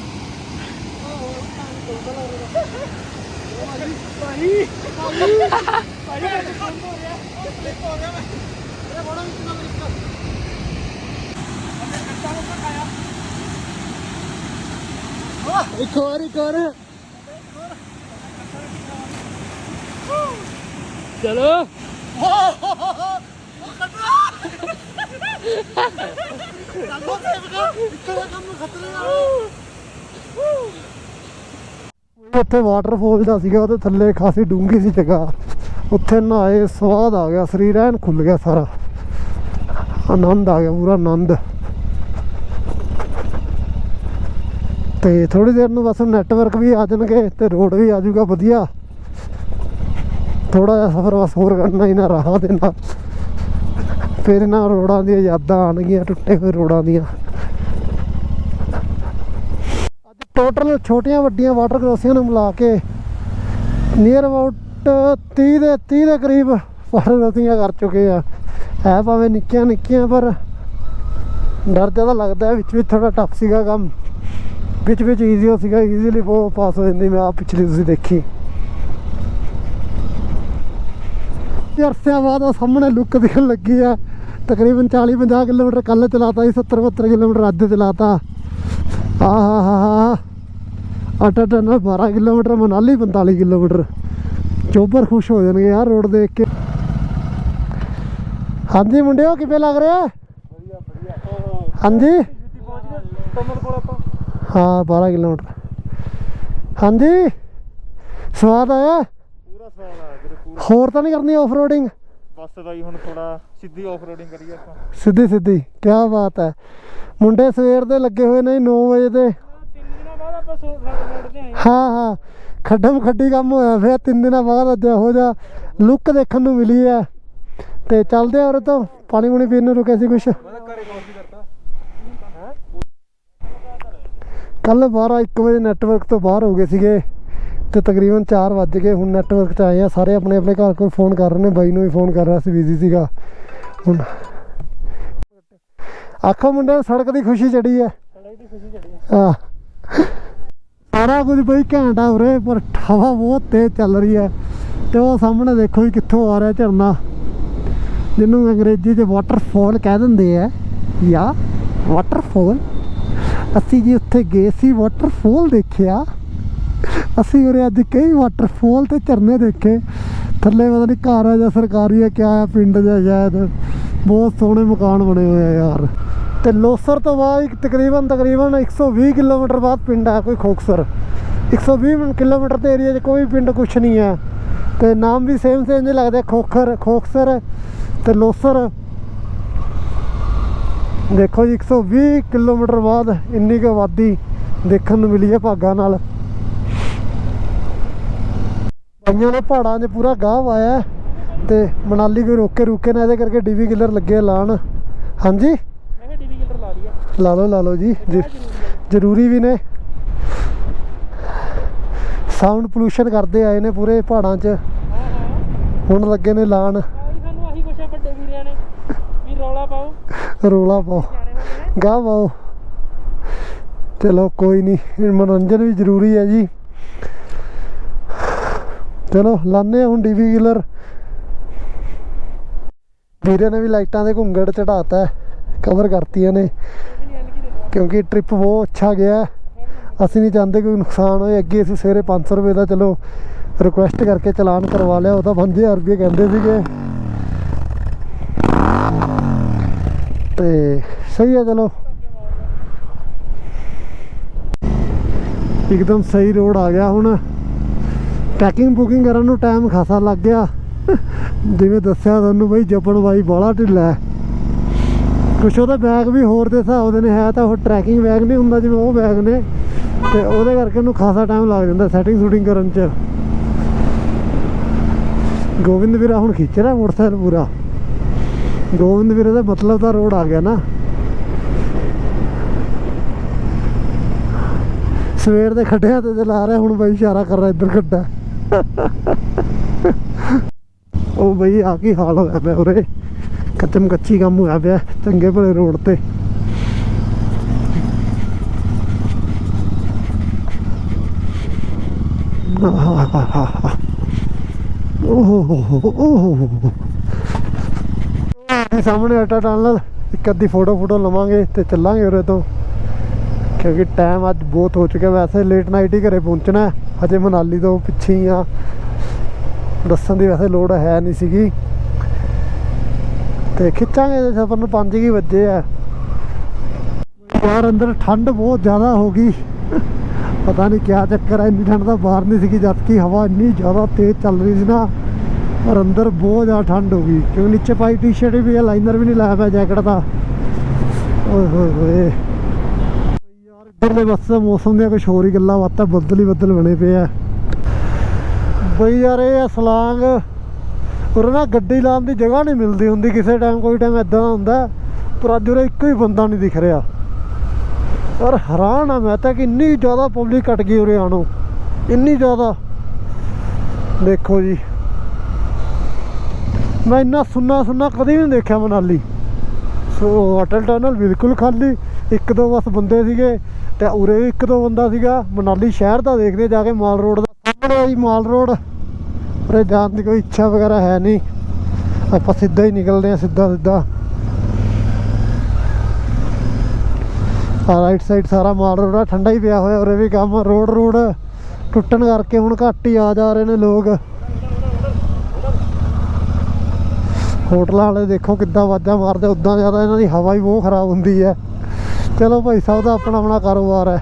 ਇੱਕ ਹੋਰ ਇੱਕ ਹੋਰ ਚਲੋ। ਉੱਥੇ ਵਾਟਰਫਾਲ ਦਾ ਸੀਗਾ, ਉਹਦੇ ਥੱਲੇ ਖਾਸੀ ਡੂੰਘੀ ਸੀ ਜਗ੍ਹਾ। ਉੱਥੇ ਨਹਾਏ, ਸਵਾਦ ਆ ਗਿਆ, ਸਰੀਰ ਐਨ ਖੁੱਲ ਗਿਆ ਸਾਰਾ। ਆਨੰਦ ਆ ਗਿਆ, ਪੂਰਾ ਆਨੰਦ ਤੇ ਥੋੜੀ ਦੇਰ ਨੂੰ ਬਸ ਨੈਟਵਰਕ ਵੀ ਆ ਜਾਣਗੇ ਤੇ ਰੋਡ ਵੀ ਆ ਜਾਊਗਾ ਵਧੀਆ। ਥੋੜਾ ਜਿਹਾ ਸਫ਼ਰ ਬਸ ਹੋਰ ਕਰਨਾ ਹੀ ਨਾ ਰਾਹ ਦੇ ਨਾਲ। ਫਿਰ ਇਹਨਾਂ ਰੋਡਾਂ ਦੀਆਂ ਯਾਦਾਂ ਆਣਗੀਆਂ ਟੁੱਟੇ ਹੋਏ ਰੋਡਾਂ ਦੀਆਂ। ਅੱਜ ਟੋਟਲ ਛੋਟੀਆਂ ਵੱਡੀਆਂ ਵਾਟਰ ਕ੍ਰੋਸਿੰਗਾਂ ਨੂੰ ਮਿਲਾ ਕੇ ਨੀਅਰ ਅਬਾਊਟ 30 ਦੇ 30 ਦੇ ਕਰੀਬ ਵਾਟਰ ਕ੍ਰੋਸਿੰਗਾਂ ਕਰ ਚੁੱਕੇ ਆ। ਹੈ ਭਾਵੇਂ ਨਿੱਕੀਆਂ ਨਿੱਕੀਆਂ, ਪਰ ਡਰ ਜ਼ਿਆਦਾ ਲੱਗਦਾ ਵਿੱਚ ਵਿੱਚ ਥੋੜਾ ਟਫ ਸੀਗਾ ਕੰਮ। ਵਿੱਚ ਵਿੱਚ ਈਜ਼ੀ ਸੀਗਾ। ਈਜ਼ੀਲੀ ਉਹ ਪਾਸ ਹੋ ਜਾਂਦੀ। ਮੈਂ ਆ ਪਿਛਲੀ ਤੁਸੀਂ ਦੇਖੀ। ਤੇ ਅਰਸਿਆਂ ਬਾਅਦ ਉਹ ਸਾਹਮਣੇ ਲੁੱਕ ਦਿਖਣ ਲੱਗੀ ਆ। ਤਕਰੀਬਨ 40 50 ਕਿਲੋਮੀਟਰ ਕੱਲ ਚਲਾਤਾ ਸੀ 70 72 ਕਿਲੋਮੀਟਰ ਅੱਜ ਚਲਾਤਾ। ਆਹ ਹਾ ਹਾ Atal tunnel 12 kilometre, Manali 45 kilometre. ਚੋਬਰ ਖੁਸ਼ ਹੋ ਜਾਣਗੇ ਯਾਰ ਰੋਡ ਦੇਖ ਕੇ। ਹਾਂਜੀ ਮੁੰਡਿਓ ਕਿਵੇਂ ਲੱਗ ਰਿਹਾ? ਵਧੀਆ ਵਧੀਆ ਹਾਂਜੀ? ਜਿੱਤੀ ਪਹੁੰਚ ਗਏ ਕਮਰ ਕੋਲ ਆਪਾਂ ਹਾਂ 12 ਕਿਲੋਮੀਟਰ। ਹਾਂਜੀ? ਸਵਾਦ ਆਇਆ? ਪੂਰਾ ਸਵਾਲ ਆ ਵੀਰੇ ਪੂਰਾ। ਹੋਰ ਤਾਂ ਨਹੀਂ ਕਰਨੀ ਆਫ ਰੋਡਿੰਗ ਬਸ ਬਾਈ ਹੁਣ ਥੋੜਾ ਸਿੱਧੀ ਆਫ ਰੋਡਿੰਗ ਕਰੀਏ ਆਪਾਂ। ਸਿੱਧੀ ਸਿੱਧੀ। ਕੀ ਬਾਤ ਹੈ। ਮੁੰਡੇ ਸਵੇਰ ਦੇ ਲੱਗੇ ਹੋਏ ਨੇ 9 ਵਜੇ ਦੇ। ਤਿੰਨ ਦਿਨਾਂ ਬਾਅਦ ਆਪਾਂ ਰੋਡ ਤੇ ਆਏ ਹਾਂ ਹਾਂ ਖੱਡਮ ਖੱਡੀ ਕੰਮ ਹੋਇਆ ਫਿਰ ਤਿੰਨ ਦਿਨਾਂ ਬਾਅਦ ਅੱਜ ਇਹੋ ਜਿਹਾ ਲੁੱਕ ਦੇਖਣ ਨੂੰ ਮਿਲੀ ਹੈ। ਤੇ ਚੱਲਦੇ ਆ ਉਰੇ ਤੋਂ, ਪਾਣੀ ਪੂਣੀ ਪੀਣ ਨੂੰ ਰੁਕੇ ਸੀ ਕੁਛ। ਕੱਲ 12 1 ਵਜੇ ਨੈਟਵਰਕ ਤੋਂ ਬਾਹਰ ਹੋ ਗਏ ਸੀਗੇ, ਤੇ ਤਕਰੀਬਨ 4 ਵੱਜ ਗਏ, ਹੁਣ ਨੈਟਵਰਕ 'ਚ ਆਏ ਆ। ਸਾਰੇ ਆਪਣੇ ਆਪਣੇ ਘਰ ਕੋਲ ਫੋਨ ਕਰ ਰਹੇ ਨੇ, ਬਾਈ ਨੂੰ ਵੀ ਫੋਨ ਕਰ ਰਿਹਾ ਸੀ ਬਿਜ਼ੀ ਸੀਗਾ। ਹੁਣ ਆਖੋ ਮੁੰਡੇ ਸੜਕ ਦੀ ਖੁਸ਼ੀ ਚੜੀ ਹੈ। ਸੜਕ ਦੀ ਖੁਸ਼ੀ ਚੜੀ ਹਾਂ। ਸਾਰਾ ਕੁਝ ਬਈ ਘੈਂਟ ਆ ਉਰੇ, ਪਰ ਹਵਾ ਬਹੁਤ ਤੇਜ਼ ਚੱਲ ਰਹੀ ਹੈ। ਤੇ ਉਹ ਸਾਹਮਣੇ ਦੇਖੋ ਜੀ ਕਿੱਥੋਂ ਆ ਰਿਹਾ ਝਰਨਾ। ਜਿਹਨੂੰ ਅੰਗਰੇਜ਼ੀ 'ਚ ਵਾਟਰਫਾਲ ਕਹਿ ਦਿੰਦੇ ਆ ਜਾਂ ਵਾਟਰਫਾਲ ਅਸੀਂ ਜੀ ਉੱਥੇ ਗਏ ਸੀ ਵਾਟਰਫਾਲ ਦੇਖਿਆ। ਅਸੀਂ ਉਰੇ ਅੱਜ ਕਈ ਵਾਟਰਫਾਲ ਤੇ ਝਰਨੇ ਦੇਖੇ। ਥੱਲੇ ਪਤਾ ਨਹੀਂ ਘਰ ਆ ਜਾਂ ਸਰਕਾਰੀ ਆ, ਕਿਆ ਆ, ਪਿੰਡ ਜਾਂ ਸ਼ਾਇਦ। ਬਹੁਤ ਸੋਹਣੇ ਮਕਾਨ ਬਣੇ ਹੋਏ ਆ ਯਾਰ। ਤੇ ਲੋਸਰ ਤੋਂ ਬਾਅਦ ਇੱਕ ਤਕਰੀਬਨ ਤਕਰੀਬਨ 120 ਕਿਲੋਮੀਟਰ ਬਾਅਦ ਪਿੰਡ ਆ ਕੋਈ ਖੋਕਸਰ 120 ਕਿਲੋਮੀਟਰ ਦੇ ਏਰੀਆ 'ਚ ਕੋਈ ਪਿੰਡ ਕੁਛ ਨਹੀਂ ਹੈ ਤੇ ਨਾਮ ਵੀ ਸੇਮ ਸੇਮ ਜਿਹੇ ਲੱਗਦੇ ਖੋਖਰ ਖੋਕਸਰ ਤੇ ਲੋਸਰ। ਦੇਖੋ ਜੀ 120 ਕਿਲੋਮੀਟਰ ਬਾਅਦ ਇੰਨੀ ਕੁ ਆਬਾਦੀ ਦੇਖਣ ਨੂੰ ਮਿਲੀ ਹੈ ਭਾਗਾਂ ਨਾਲ। ਬਾਈਆਂ ਨੇ ਪਹਾੜਾਂ 'ਚ ਪੂਰਾ ਗਾਹ ਆਇਆ ਤੇ ਮਨਾਲੀ ਕੋਈ ਰੋਕੇ ਰੁਕੇ ਨਾ ਇਹਦੇ ਕਰਕੇ ਡੀਵੀ ਕਿਲਰ ਲੱਗੇ ਲਾਣ ਹਾਂਜੀ? ਮੈਂ ਕਿਹਾ ਡੀਵੀ ਕਿਲਰ ਲਾ ਲਿਆ ਲਾ ਲਓ ਲਾ ਲਓ ਜੀ। ਜ਼ਰੂਰੀ ਵੀ ਨੇ। ਸਾਊਂਡ ਪੋਲੂਸ਼ਨ ਕਰਦੇ ਆਏ ਨੇ ਪੂਰੇ ਪਹਾੜਾਂ 'ਚ। ਹੁਣ ਲੱਗੇ ਨੇ ਲਾਣ ਆਹੀ ਸਾਨੂੰ ਆਹੀ ਕੁਛ ਆ ਵੱਡੇ ਵੀਰਿਆਂ ਨੇ ਵੀ ਰੌਲਾ ਪਾਓ ਰੋਲਾ ਪਾਓ, ਗਾਹ ਪਾਓ। ਚਲੋ ਕੋਈ ਨਹੀਂ ਮਨੋਰੰਜਨ ਵੀ ਜ਼ਰੂਰੀ ਹੈ ਜੀ। ਚਲੋ ਲਾਣੇ ਹੁਣ ਡੀਵੀ ਕਿਲਰ। ਵੀਰੇ ਨੇ ਵੀ ਲਾਈਟਾਂ ਦੇ ਘੁੰਗੜ ਚੜਾਤਾ ਕਵਰ ਕਰਤੀਆਂ ਨੇ। ਕਿਉਂਕਿ ਟ੍ਰਿਪ ਬਹੁਤ ਅੱਛਾ ਗਿਆ। ਅਸੀਂ ਨਹੀਂ ਚਾਹੁੰਦੇ ਕੋਈ ਨੁਕਸਾਨ ਹੋਏ। ਅੱਗੇ ਅਸੀਂ ਸਵੇਰੇ 500 ਰੁਪਏ ਦਾ, ਚਲੋ ਰਿਕੁਐਸਟ ਕਰਕੇ ਚਲਾਨ ਕਰਵਾ ਲਿਆ। ਉਹ ਤਾਂ 5000 ਰੁਪਏ ਕਹਿੰਦੇ ਸੀਗੇ। ਤੇ ਸਹੀ ਹੈ ਚਲੋ। ਇੱਕਦਮ ਸਹੀ ਰੋਡ ਆ ਗਿਆ ਹੁਣ। ਪੈਕਿੰਗ ਬੁਕਿੰਗ ਕਰਨ ਨੂੰ ਟਾਈਮ ਖਾਸਾ ਲੱਗ ਗਿਆ। ਜਿਵੇਂ ਦੱਸਿਆ ਤੁਹਾਨੂੰ ਬਈ ਜਪਣ ਬਾਈ ਬਾਹਲਾ ਢਿੱਲਾ ਕੁਛ ਉਹਦਾ ਬੈਗ ਵੀ ਹੋਰ ਦੇ ਹਿਸਾਬ ਦੇ ਨੇ, ਹੈ ਤਾਂ ਉਹ ਟਰੈਕਿੰਗ ਬੈਗ ਨਹੀਂ ਹੁੰਦਾ ਜਿਵੇਂ ਉਹ ਬੈਗ ਨੇ। ਤੇ ਉਹਦੇ ਕਰਕੇ ਉਹਨੂੰ ਖਾਸਾ ਟਾਈਮ ਲੱਗ ਜਾਂਦਾ ਸੈਟਿੰਗ ਸ਼ੂਟਿੰਗ ਕਰਨ ਚ। ਗੋਬਿੰਦ ਵੀਰਾ ਹੁਣ ਖਿੱਚ ਰਿਹਾ ਮੋਟਰਸਾਈਕਲ ਪੂਰਾ। ਗੋਬਿੰਦ ਵੀਰੇ ਦਾ ਮਤਲਬ ਤਾਂ ਰੋਡ ਆ ਗਿਆ ਨਾ। ਸਵੇਰ ਦੇ ਖੱਡਿਆਂ ਤੇ ਚਲਾ ਰਿਹਾ, ਹੁਣ ਬਾਈ ਇਸ਼ਾਰਾ ਕਰ ਰਿਹਾ ਇੱਧਰ ਖੱਡਾ। ਉਹ ਬਈ ਆ ਕੀ ਹਾਲ ਹੋਇਆ ਪਿਆ ਉਰੇ? ਕੱਚਮ ਕੱਚੀ ਕੰਮ ਹੋਇਆ ਪਿਆ, ਚੰਗੇ ਭਲੇ ਰੋਡ ਤੇ। ਆਹਾਹਾਹਾ। ਓਹ ਹੋ ਹੋ ਹੋ ਹੋ। ਹੋ ਇਹ ਸਾਹਮਣੇ ਅਟਾ ਟਨਲ ਇੱਕ ਅੱਧੀ ਫੋਟੋ ਫੋਟੋ ਲਵਾਂਗੇ ਤੇ ਚੱਲਾਂਗੇ ਉਰੇ ਤੋਂ। ਕਿਉਂਕਿ ਟਾਈਮ ਅੱਜ ਬਹੁਤ ਹੋ ਚੁੱਕਿਆ, ਵੈਸੇ ਲੇਟ ਨਾਈਟ ਹੀ ਘਰੇ ਪਹੁੰਚਣਾ ਹਜੇ ਮਨਾਲੀ ਤੋਂ ਪਿੱਛੇ ਹੀ ਆ। ਦੱਸਣ ਦੀ ਵੈਸੇ ਲੋੜ ਹੈ ਨਹੀਂ ਸੀਗੀ। ਤੇ ਖਿੱਚਾਂਗੇ ਜੇ ਸਫਰ ਨੂੰ 5 ਕੀ ਵੱਜੇ ਆ। ਬਾਹਰ ਅੰਦਰ ਠੰਡ ਬਹੁਤ ਜ਼ਿਆਦਾ ਹੋ ਗਈ। ਪਤਾ ਨਹੀਂ ਕਿਆ ਚੱਕਰ ਹੈ ਇੰਨੀ ਠੰਡ ਤਾਂ ਬਾਹਰ ਨਹੀਂ ਸੀਗੀ, ਜਦ ਕਿ ਹਵਾ ਇੰਨੀ ਜ਼ਿਆਦਾ ਤੇਜ਼ ਚੱਲ ਰਹੀ ਸੀ ਨਾ। ਪਰ ਅੰਦਰ ਬਹੁਤ ਜ਼ਿਆਦਾ ਠੰਡ ਹੋ ਗਈ, ਕਿਉਂਕਿ ਨੀਚੇ ਪਾਈ ਟੀ-ਸ਼ਰਟ ਵੀ ਹੈ ਲਾਈਨਰ ਵੀ ਨਹੀਂ ਲਾਇਆ ਪਿਆ ਜੈਕਟ ਦਾ। ਓਏ ਹੋਏ ਹੋਏ। ਯਾਰ ਇੱਧਰਲੇ ਪਾਸੇ ਮੌਸਮ ਦੀਆਂ ਕੁਝ ਹੋਰ ਹੀ ਗੱਲਾਂ ਬਾਤਾਂ ਬੱਦਲ ਹੀ ਬੱਦਲ ਬਣੇ ਪਏ ਆ। ਬਈ ਯਾਰ ਇਹ ਸਲਾਂਗ, ਉਰੇ ਨਾ ਗੱਡੀ ਲਾਉਣ ਦੀ ਜਗ੍ਹਾ ਨਹੀਂ ਮਿਲਦੀ ਹੁੰਦੀ ਕਿਸੇ ਟਾਈਮ ਕੋਈ ਟਾਈਮ ਇਦਾਂ ਹੁੰਦਾ, ਪਰ ਅੱਜ ਉਰੇ ਇੱਕੋ ਹੀ ਬੰਦਾ ਨਹੀਂ ਦਿਖ ਰਿਹਾ। ਯਾਰ ਹੈਰਾਨ ਆ ਮੈਂ ਤਾਂ ਕਿ ਇੰਨੀ ਜ਼ਿਆਦਾ ਪਬਲਿਕ ਘਟ ਗਈ ਉਰੇ ਆਣੋ ਇੰਨੀ ਜ਼ਿਆਦਾ। ਦੇਖੋ ਜੀ। ਮੈਂ ਇੰਨਾ ਸੁੰਨਾ ਸੁੰਨਾ ਕਦੇ ਵੀ ਨਹੀਂ ਦੇਖਿਆ ਮਨਾਲੀ। ਸੋ ਅਟਲ ਟਨਲ ਬਿਲਕੁਲ ਖਾਲੀ, ਇੱਕ ਦੋ ਬਸ ਬੰਦੇ ਸੀਗੇ ਤੇ ਉਰੇ ਵੀ ਇੱਕ ਦੋ ਬੰਦਾ ਸੀਗਾ। ਮਨਾਲੀ ਸ਼ਹਿਰ ਦਾ ਦੇਖਦੇ ਜਾ ਕੇ ਮਾਲ ਰੋਡ ਦਾ ਸਾਹਮਣੇ ਆ ਮਾਲ ਰੋਡ। ਉਰੇ ਜਾਣ ਦੀ ਕੋਈ ਇੱਛਾ ਵਗੈਰਾ ਹੈ ਨਹੀਂ। ਆਪਾਂ ਸਿੱਧਾ ਹੀ ਨਿਕਲਦੇ ਆ ਸਿੱਧਾ ਸਿੱਧਾ। ਆ ਰਾਈਟ ਸਾਈਡ ਸਾਰਾ ਮਾਲ ਰੋਡ ਆ, ਠੰਡਾ ਹੀ ਪਿਆ ਹੋਇਆ, ਉਰੇ ਵੀ ਕੰਮ, ਰੋਡ ਰੋਡ। ਟੁੱਟਣ ਕਰਕੇ ਹੁਣ ਘੱਟ ਹੀ ਆ ਜਾ ਰਹੇ ਨੇ ਲੋਕ। ਹੋਟਲਾਂ ਵਾਲੇ ਦੇਖੋ ਕਿੱਦਾਂ ਆਵਾਜ਼ਾਂ ਮਾਰਦੇ ਉਦਾਂ ਜ਼ਿਆਦਾ ਇਹਨਾਂ ਦੀ ਹਵਾ ਹੀ ਬਹੁਤ ਖਰਾਬ ਹੁੰਦੀ ਹੈ। ਚਲੋ ਭਾਈ ਸਾਹਿਬ ਦਾ ਆਪਣਾ ਆਪਣਾ ਕਾਰੋਬਾਰ ਹੈ।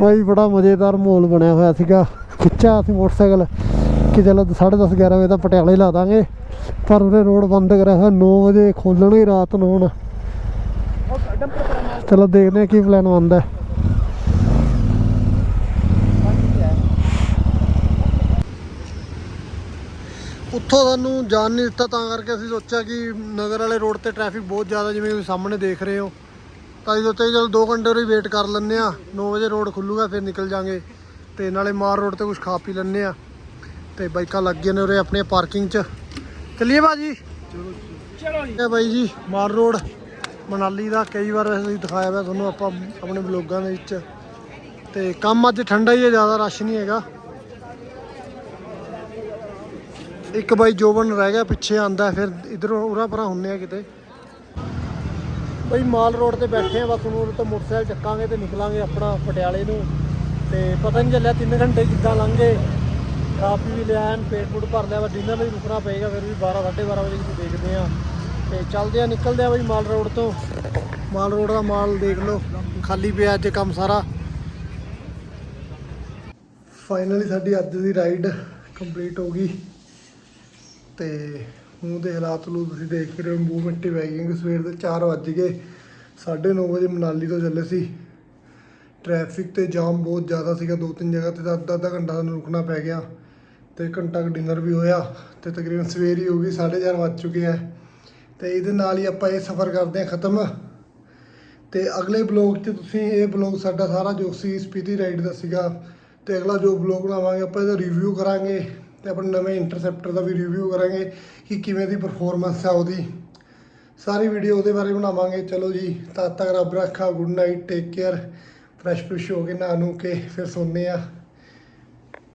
ਬਾਈ ਬੜਾ ਮਜ਼ੇਦਾਰ ਮਾਹੌਲ ਬਣਿਆ ਹੋਇਆ ਸੀਗਾ। ਖਿੱਚਿਆ ਅਸੀਂ ਮੋਟਰਸਾਈਕਲ ਕਿ ਚਲੋ 10:30 11 ਵਜੇ ਤਾਂ ਪਟਿਆਲੇ ਲਾ ਦਾਂਗੇ। ਪਰ ਉਹਦੇ ਰੋਡ ਬੰਦ ਕਰਿਆ ਹੋਇਆ 9 ਵਜੇ ਖੋਲਣਗੇ ਰਾਤ ਨੂੰ ਹੁਣ। ਚਲੋ ਦੇਖਦੇ ਹਾਂ ਕੀ ਪਲਾਨ ਬਣਦਾ ਹੈ। ਉੱਥੋਂ ਸਾਨੂੰ ਜਾਣ ਨਹੀਂ ਦਿੱਤਾ ਤਾਂ ਕਰਕੇ ਅਸੀਂ ਸੋਚਿਆ ਕਿ ਨਗਰ ਵਾਲੇ ਰੋਡ ਤੇ ਟ੍ਰੈਫਿਕ ਬਹੁਤ ਜ਼ਿਆਦਾ ਜਿਵੇਂ ਤੁਸੀਂ ਸਾਹਮਣੇ ਦੇਖ ਰਹੇ ਹੋ। ਤਾਂ ਸੋਚਿਆ ਕਿ ਚਲੋ 2 ਘੰਟੇ ਉਰੇ ਵੇਟ ਕਰ ਲੈਂਦੇ ਆ 9 ਵਜੇ ਰੋਡ ਖੁੱਲੂਗਾ ਫਿਰ ਨਿਕਲ ਜਾਾਂਗੇ। ਤੇ ਨਾਲੇ ਮਾਰ ਰੋਡ ਤੇ ਕੁਝ ਖਾ ਪੀ ਲੈਂਦੇ ਆ ਤੇ ਬਾਈਕਾਂ ਲੱਗ ਗਈਆਂ ਨੇ ਉਰੇ ਆਪਣੀਆਂ ਪਾਰਕਿੰਗ 'ਚ। ਚੱਲੀਏ ਬਾਜੀ ਚਲੋ ਜੀ। ਬਾਈ ਜੀ ਮਾਰ ਰੋਡ ਮਨਾਲੀ ਦਾ ਕਈ ਵਾਰ ਅਸੀਂ ਦਿਖਾਇਆ ਹੋਇਆ ਤੁਹਾਨੂੰ ਆਪਾਂ ਆਪਣੇ ਵਲੋਗਾਂ ਦੇ ਵਿੱਚ। ਤੇ ਕੰਮ ਅੱਜ ਠੰਡਾ ਹੀ ਹੈ ਜ਼ਿਆਦਾ ਰਸ਼ ਨਹੀਂ ਹੈਗਾ। ਇੱਕ ਬਾਈ ਜੋਬਨ ਰਹਿ ਗਿਆ, ਪਿੱਛੇ ਆਂਦਾ ਫਿਰ ਇਧਰੋਂ ਉਰਾ ਪਰਾਂ ਹੁੰਨੇ ਆ ਕਿਤੇ। ਬਈ ਮਾਲ ਰੋਡ ਤੇ ਬੈਠੇ ਆ, ਬਸ ਹੁਣ ਉਰੇ ਮੋਟਰਸਾਈਕਲ ਚੱਕਾਂਗੇ ਤੇ ਨਿਕਲਾਂਗੇ ਆਪਣਾ ਪਟਿਆਲੇ ਨੂੰ। ਤੇ ਪਤਾ ਨਹੀਂ ਚੱਲਿਆ 3 ਘੰਟੇ ਕਿੱਦਾਂ ਲੰਘੇ ਕਾਫੀ ਵੀ ਲਿਆ, ਐਨ ਪੇਟ ਪੂਟ ਭਰ ਲਿਆ ਵਾ ਡਿਨਰ ਲਈ ਰੁਕਣਾ ਪਏਗਾ, ਫਿਰ ਵੀ 12 12:30 ਵਜੇ ਕਿਤੇ ਦੇਖਦੇ ਆ। ਤੇ ਚੱਲਦੇ ਆ, ਨਿਕਲਦੇ ਆ ਬਾਈ ਮਾਲ ਰੋਡ ਤੋਂ। ਮਾਲ ਰੋਡ ਦਾ ਮਾਲ ਦੇਖ ਲਓ, ਖਾਲੀ ਪਿਆ ਅੱਜ ਕੰਮ ਸਾਰਾ। ਫਾਈਨਲੀ ਸਾਡੀ ਅੱਜ ਦੀ ਰਾਈਡ ਕੰਪਲੀਟ ਹੋ ਗਈ। ਤੇ ਮੂੰਹ ਦੇ ਹਾਲਾਤ ਨੂੰ ਤੁਸੀਂ ਦੇਖ ਰਹੇ ਹੋ, ਮੂੰਹ ਮਿੱਟੀ ਪੈ ਗਈ ਕਿ ਸਵੇਰ ਦੇ 4 ਵੱਜ ਗਏ 9:30 ਵਜੇ ਮਨਾਲੀ ਤੋਂ ਚੱਲੇ ਸੀ। ਟ੍ਰੈਫਿਕ ਤੇ ਜਾਮ ਬਹੁਤ ਜ਼ਿਆਦਾ ਸੀਗਾ, ਦੋ ਤਿੰਨ ਜਗ੍ਹਾ ਤੇ ਤਾਂ ਅੱਧਾ ਅੱਧਾ ਘੰਟਾ ਸਾਨੂੰ ਰੁਕਣਾ ਪੈ ਗਿਆ ਤੇ ਘੰਟਾ ਕੁ ਡਿਨਰ ਵੀ ਹੋਇਆ ਤੇ ਤਕਰੀਬਨ ਸਵੇਰ ਹੀ ਹੋ ਗਈ 4:30 ਵੱਜ ਚੁੱਕੇ ਆ। ਤੇ ਇਹਦੇ ਨਾਲ ਹੀ ਆਪਾਂ ਇਹ ਸਫ਼ਰ ਕਰਦੇ ਹਾਂ ਖਤਮ। ਤੇ ਅਗਲੇ ਬਲੌਗ 'ਚ ਤੁਸੀਂ ਇਹ ਬਲੌਗ ਸਾਡਾ ਸਾਰਾ ਜੋ ਸੀ ਸਪੀਤੀ ਰਾਈਡ ਦਾ ਸੀਗਾ ਤੇ ਅਗਲਾ ਜੋ ਬਲੌਗ ਬਣਾਵਾਂਗੇ ਆਪਾਂ ਇਹਦਾ ਰਿਵਿਊ ਕਰਾਂਗੇ। ਤੇ ਆਪਣੇ ਨਵੇਂ ਇੰਟਰਸੈਪਟਰ ਦਾ ਵੀ ਰਿਵਿਊ ਕਰਾਂਗੇ ਕਿ ਕਿਵੇਂ ਦੀ ਪਰਫਾਰਮੈਂਸ ਆ ਉਹਦੀ। ਸਾਰੀ ਵੀਡੀਓ ਉਹਦੇ ਬਾਰੇ ਬਣਾਵਾਂਗੇ। ਚਲੋ ਜੀ, ਤਦ ਤੱਕ ਰੱਬ ਰੱਖਾ good night take care fresh fresh ਹੋ ਕੇ ਨਹਾ ਨੂੰ ਕੇ, ਫਿਰ ਸੌਂਦੇ ਆ